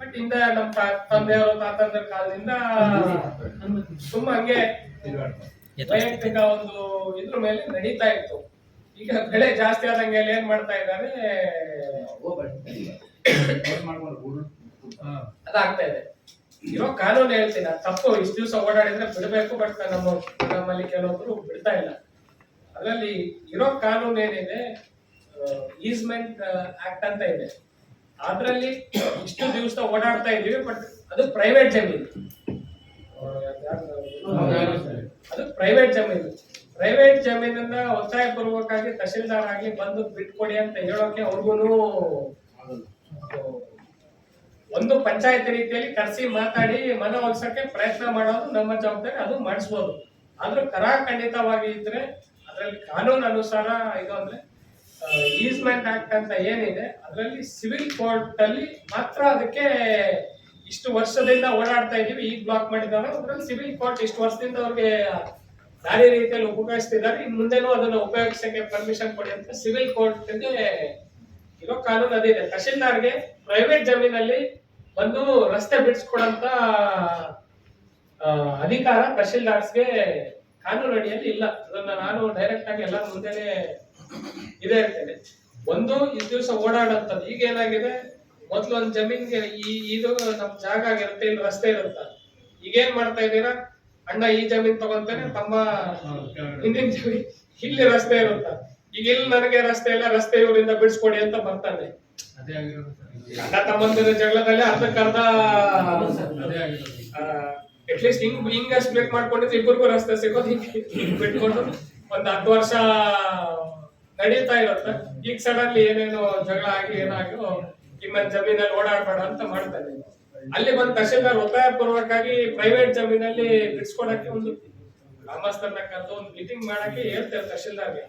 G: ಬಟ್ ಇಂದ ನಮ್ಮ ತಂದೆಯವರು ತಾತಂದ್ರ ಕಾಲದಿಂದ ಸುಮ್ಮ ಹಂಗೆ ವೈಯಕ್ತಿಕ ಒಂದು ಇದ್ರ ಮೇಲೆ ನಡೀತಾ ಇತ್ತು. ಈಗ ಬೆಳೆ ಜಾಸ್ತಿ ಆದಂಗೆ ಏನ್ ಮಾಡ್ತಾ ಇದ್ದಾರೆ? ಅದಾಗ್ತಾ ಇದೆ. ಇರೋ ಕಾನೂನು ಹೇಳ್ತೀನಿ ತಪ್ಪು. ಇಷ್ಟು ದಿವಸ ಓಡಾಡಿದ್ರೆ ಬಿಡಬೇಕು ಬಟ್ ನಮ್ಮ ನಮ್ಮಲ್ಲಿ ಕೆಲವೊಬ್ರು ಬಿಡ್ತಾ ಇಲ್ಲ. ಅದರಲ್ಲಿ ಇರೋ ಕಾನೂನು ಏನಿದೆ ಈಸ್ಮೆಂಟ್ ಆಕ್ಟ್ ಅಂತ ಇದೆ. ಅದರಲ್ಲಿ ಇಷ್ಟು ದಿವಸ ಓಡಾಡ್ತಾ ಇದೀವಿ ಬಟ್ ಅದು ಪ್ರೈವೇಟ್ ಜಮೀನು. ಅದು ಪ್ರೈವೇಟ್ ಜಮೀನು. ಪ್ರೈವೇಟ್ ಜಮೀನನ್ನ ಒತ್ತಾಯ ಪೂರ್ವಕವಾಗಿ ತಹಶೀಲ್ದಾರ್ ಆಗಿ ಬಂದು ಬಿಟ್ಕೊಡಿ ಅಂತ ಹೇಳೋಕೆ ಅವ್ರಿಗೂ ಒಂದು ಪಂಚಾಯತ್ ರೀತಿಯಲ್ಲಿ ಕರೆಸಿ ಮಾತಾಡಿ ಮನವೊಲಿಸಕ್ಕೆ ಪ್ರಯತ್ನ ಮಾಡೋದು ನಮ್ಮ ಜವಾಬ್ದಾರಿ, ಅದು ಮಾಡಿಸ್ಬೋದು. ಆದ್ರೂ ಕರಾಖಂಡಿತವಾಗಿ ಇದ್ರೆ ಅದರಲ್ಲಿ ಕಾನೂನು ಅನುಸಾರ ಇದು ಅಂದ್ರೆ ಈಸ್ಮೆಂಟ್ ಆಕ್ಟ್ ಅಂತ ಏನಿದೆ, ಅದರಲ್ಲಿ ಸಿವಿಲ್ ಕೋರ್ಟ್ ಅಲ್ಲಿ ಮಾತ್ರ ಅದಕ್ಕೆ ಇಷ್ಟು ವರ್ಷದಿಂದ ಓಡಾಡ್ತಾ ಇದೀವಿ ಈಗ ಬ್ಲಾಕ್ ಮಾಡಿದ್ದಾರೆ. ಅದ್ರಲ್ಲಿ ಸಿವಿಲ್ ಕೋರ್ಟ್ ಇಷ್ಟು ವರ್ಷದಿಂದ ಅವ್ರಿಗೆ ದಾರಿ ರೀತಿಯಲ್ಲಿ ಉಪಯೋಗಿಸ್ತಿದ್ದಾರೆ. ಇನ್ ಮುಂದೆನೂ ಅದನ್ನ ಉಪಯೋಗಿಸಕ್ಕೆ ಪರ್ಮಿಷನ್ ಕೊಡಿ ಅಂತ ಸಿವಿಲ್ ಕೋರ್ಟ್ ಇರೋ ಕಾನೂನು ಅದಿದೆ ತಹಶೀಲ್ದಾರ್ಗೆ ಪ್ರೈವೇಟ್ ಜಮೀನಲ್ಲಿ ಬಂದು ರಸ್ತೆ ಬಿಡಿಸ್ಕೊಡಂತ ಅಧಿಕಾರ ತಹಶೀಲ್ದಾರ್ಸ್ಗೆ ಕಾನೂನು ಅಡಿಯಲ್ಲಿ ಇಲ್ಲ. ಅದನ್ನ ನಾನು ಡೈರೆಕ್ಟ್ ಆಗಿ ಎಲ್ಲರ ಮುಂದೆನೆ ಇದೇ ಇರ್ತೇನೆ ಒಂದು ಇಷ್ಟು ದಿವಸ ಓಡಾಡಂತದ್ದು. ಈಗ ಏನಾಗಿದೆ? ಮೊದ್ಲು ಒಂದ್ ಜಮೀನ್ಗೆ ಈ ಇದು ನಮ್ ಜಾಗ ಆಗಿರುತ್ತೆ ಇಲ್ಲಿ ರಸ್ತೆ ಇರುತ್ತ ಈಗ ಏನ್ ಮಾಡ್ತಾ ಇದ್ದೀರಾ? ಅಣ್ಣ ಈ ಜಮೀನ್ ತಗೊಂತಾನೆ ತಮ್ಮ ಹಿಂದಿನ ಜಮೀನ್ ಇಲ್ಲಿ ರಸ್ತೆ ಇರುತ್ತ ಈಗ ಇಲ್ಲಿ ನನಗೆ ರಸ್ತೆ ಇಲ್ಲ ರಸ್ತೆ ಇವರಿಂದ ಬಿಡಿಸ್ಕೊಡಿ ಅಂತ ಬರ್ತಾನೆ. ಅಣ್ಣ ತಮ್ಮಂದಿರ ಜಗಳದಲ್ಲಿ ಅರ್ಧಕ್ಕರ್ಧ ಅಟ್ಲೀಸ್ಟ್ ಹಿಂಗ್ ಹಿಂಗ ಸ್ಪ್ಲಿಟ್ ಮಾಡ್ಕೊಂಡಿದ್ರೆ ಇಬ್ಬರಿಗೂ ರಸ್ತೆ ಸಿಗೋದು ಹಿಂಗ್ ಬಿಟ್ಕೊಂಡು ಒಂದ್ ಹತ್ತು ವರ್ಷ ನಡೀತಾ ಇರುತ್ತೆ. ಈಗ ಸಡನ್ಲಿ ಏನೇನೋ ಜಗಳ ಆಗಿ ಏನಾಗಿ ನಿಮ್ಮ ಜಮೀನಲ್ಲಿ ಓಡಾಡ್ಬೇಡ ಅಂತ ಮಾಡ್ತಾರೆ. ಅಲ್ಲಿ ಬಂದ ತಹಶೀಲ್ದಾರ್ ಒತ್ತಾಯ ಪೂರ್ವಕವಾಗಿ ಪ್ರೈವೇಟ್ ಜಮೀನಲ್ಲಿ ಬಿಡಿಸ್ಕೊಡಕ್ಕೆ ಒಂದು ಗ್ರಾಮಸ್ಥರನ್ನ ಕರೆದು ಒಂದು ಮೀಟಿಂಗ್ ಮಾಡಕ್ಕೆ ಹೇಳ್ತೇವೆ ತಹಶೀಲ್ದಾರ್ಗೆ.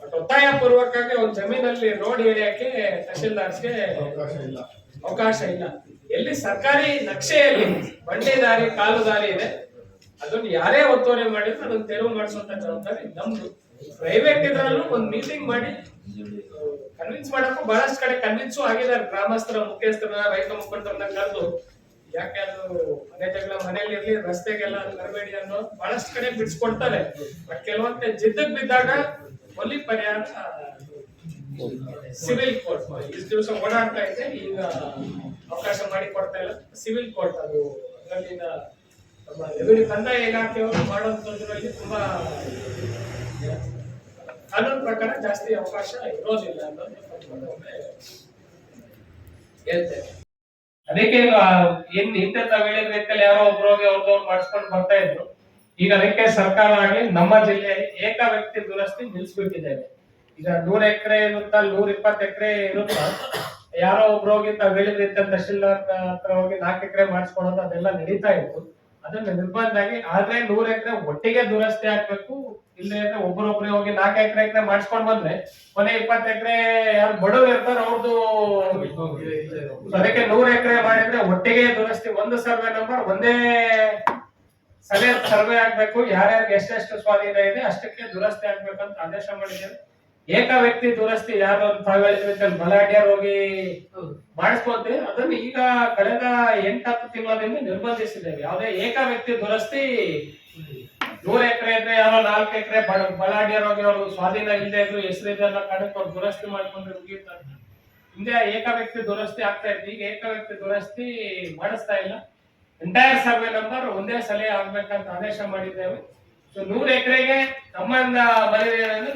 G: ಬಟ್ ಒತ್ತಾಯ ಪೂರ್ವಕವಾಗಿ ಒಂದು ಜಮೀನಲ್ಲಿ ರೋಡ್ ಏರಿಯಾಕ್ಕೆ ತಹಶೀಲ್ದಾರ್ಸ್ಗೆ
C: ಅವಕಾಶ ಇಲ್ಲ.
G: ಅವಕಾಶ ಇಲ್ಲ. ಎಲ್ಲಿ ಸರ್ಕಾರಿ ನಕ್ಷೆಯಲ್ಲಿ ಬಂಡಿ ದಾರಿ ಕಾಲು ದಾರಿ ಇದೆ ಅದನ್ನ ಯಾರೇ ಒತ್ತುವರಿ ಮಾಡಿದ್ರು ಅದನ್ನ ತೆರವು ಮಾಡಿಸುವಂತ ಜವಾಬ್ದಾರಿ ನಮ್ದು. ಪ್ರೈವೇಟ್ ಇದ್ರಲ್ಲೂ ಒಂದು ಮೀಟಿಂಗ್ ಮಾಡಿ. ಕನ್ವಿನ್ಸ್ ಮಾಡಕ್ಕೂ ಬಹಳಷ್ಟು ಕಡೆ ಕನ್ವಿನ್ಸು ಆಗಿದ್ದಾರೆ ಗ್ರಾಮಸ್ಥರ, ಮುಖ್ಯಸ್ಥರ, ರೈತ ಮುಖಂಡರನ್ನ ಕರೆದು. ಯಾಕೆ ಅದು ಮನೆ ಜಗಳ ಮನೇಲಿ ಇರ್ಲಿ, ರಸ್ತೆಗೆಲ್ಲ ತರಬೇಡಿ ಅನ್ನೋ ಬಹಳಷ್ಟು ಕಡೆ ಬಿಡಿಸ್ಕೊಡ್ತಾರೆ. ಬಟ್ ಕೆಲವೊಂದು ಜಿದ್ದಕ್ ಬಿದ್ದಾಗ ಒಲಿ ಪರಿಹಾರ ಸಿವಿಲ್ ಕೋರ್ಟ್ ಇಷ್ಟು ದಿವಸ ಓಡಾಡ್ತಾ ಇದೆ ಈಗ ಅವಕಾಶ ಮಾಡಿ ಕೊಡ್ತಾ ಇಲ್ಲ. ಸಿವಿಲ್ ಕೋರ್ಟ್ ಅದು, ಅದರಲ್ಲಿನ ನಮ್ಮ ರೆವಿನ್ಯೂ ಕಂದಾಯ ಇಲಾಖೆಯವರು ಮಾಡೋದ್ರಲ್ಲಿ ತುಂಬಾ ಕಾನೂನು ಪ್ರಕಾರ ಜಾಸ್ತಿ ಅವಕಾಶ ಇರೋದಿಲ್ಲ ಅಂತ ಅದಕ್ಕೆ ಏನ್ ಹಿಂದೆ ತಾವ್ ಹೇಳಿದ ರೀತಿಯಲ್ಲಿ ಯಾರೋ ಒಬ್ರು ಹೋಗಿ ಅವ್ರದವ್ರು ಮಾಡಿಸ್ಕೊಂಡು ಬರ್ತಾ ಇದ್ರು. ಈಗ ಅದಕ್ಕೆ ಸರ್ಕಾರ ಆಗ್ಲಿ ನಮ್ಮ ಜಿಲ್ಲೆಯಲ್ಲಿ ಏಕ ವ್ಯಕ್ತಿ ದುರಸ್ತಿ ನಿಲ್ಸ್ಬಿಟ್ಟಿದ್ದೇವೆ ಈಗ ನೂರ ಎಕರೆ ಇರುತ್ತಾ ನೂರ್ ಇಪ್ಪತ್ತು ಎಕರೆ ಇರುತ್ತಾ ಯಾರೋ ಒಬ್ರು ಹೋಗಿ ತಾವ್ ರೀತಿ ತಹಶೀಲ್ದಾರ್ ಹತ್ರ ಹೋಗಿ ನಾಲ್ಕು ಎಕರೆ ಮಾಡಿಸ್ಕೊಳೋದು ಅದೆಲ್ಲ ನಡೀತಾ ಇತ್ತು. ಅದನ್ನ ನಿರ್ಬಂಧ ಆಗಿ ಆದ್ರೆ ನೂರ ಎಕರೆ ಒಟ್ಟಿಗೆ ದುರಸ್ತಿ ಆಗ್ಬೇಕು ಇಲ್ಲದೆ ಅಂದ್ರೆ ಒಬ್ರೊಬ್ರಿಗೆ ಹೋಗಿ ನಾಲ್ಕು ಎಕರೆ ಎಕರೆ ಮಾಡಿಸ್ಕೊಂಡ್ ಬಂದ್ರೆ ಕೊನೆ ಇಪ್ಪತ್ತು ಎಕರೆ ಯಾರು ಬಡವ್ರು ಇರ್ತಾರೆ ಅವ್ರದ್ದು ಅದಕ್ಕೆ ನೂರು ಎಕರೆ ಮಾಡಿದ್ರೆ ಒಟ್ಟಿಗೆ ದುರಸ್ತಿ ಒಂದು ಸರ್ವೆ ನಂಬರ್ ಒಂದೇ ಸಲ ಸರ್ವೆ ಆಗ್ಬೇಕು. ಯಾರ್ಯಾರಿಗೆ ಎಷ್ಟೆಷ್ಟು ಸ್ವಾಧೀನ ಇದೆ ಅಷ್ಟಕ್ಕೆ ದುರಸ್ತಿ ಆಗ್ಬೇಕಂತ ಆದೇಶ ಮಾಡಿದ್ದೇವೆ ಏಕ ವ್ಯಕ್ತಿ ದುರಸ್ತಿ ಯಾರು ತಾವ್ ಹೇಳಿದ್ರಿ ಹೋಗಿ ಮಾಡಿಸ್ಕೊಂತೀವಿ. ಅದನ್ನು ಈಗ ಕಳೆದ ಎಂಟತ್ತು ತಿಂಗಳಿಂದ ನಿರ್ಬಂಧಿಸಿದ್ದೇವೆ. ಯಾವುದೇ ಏಕ ವ್ಯಕ್ತಿ ದುರಸ್ತಿ ನೂರ ಎಕರೆ ಇದ್ರೆ ಯಾರೋ ನಾಲ್ಕು ಎಕರೆ ಬಡ ಬಲಾಢ್ಯರ್ ಹೋಗಿ ಅವರು ಸ್ವಾಧೀನ ಇಲ್ಲದೆ ಇದ್ರು ಹೆಸರಿದೆಲ್ಲ ಅವ್ರು ದುರಸ್ತಿ ಮಾಡ್ಕೊಂಡು ಮುಗಿತಾರೆ ಹಿಂದೆ ಏಕ ವ್ಯಕ್ತಿ ದುರಸ್ತಿ ಆಗ್ತಾ ಇತ್ತು ಈಗ ಏಕ ವ್ಯಕ್ತಿ ದುರಸ್ತಿ ಮಾಡಿಸ್ತಾ ಇಲ್ಲ. ಎಂಟೈರ್ ಸರ್ವೆ ನಂಬರ್ ಒಂದೇ ಸಲಹೆ ಆಗ್ಬೇಕಂತ ಆದೇಶ ಮಾಡಿದ್ದೇವೆ. ಸೊ ನೂರು ಎಕರೆಗೆ ನಮ್ಮಿಂದ ಬರೀ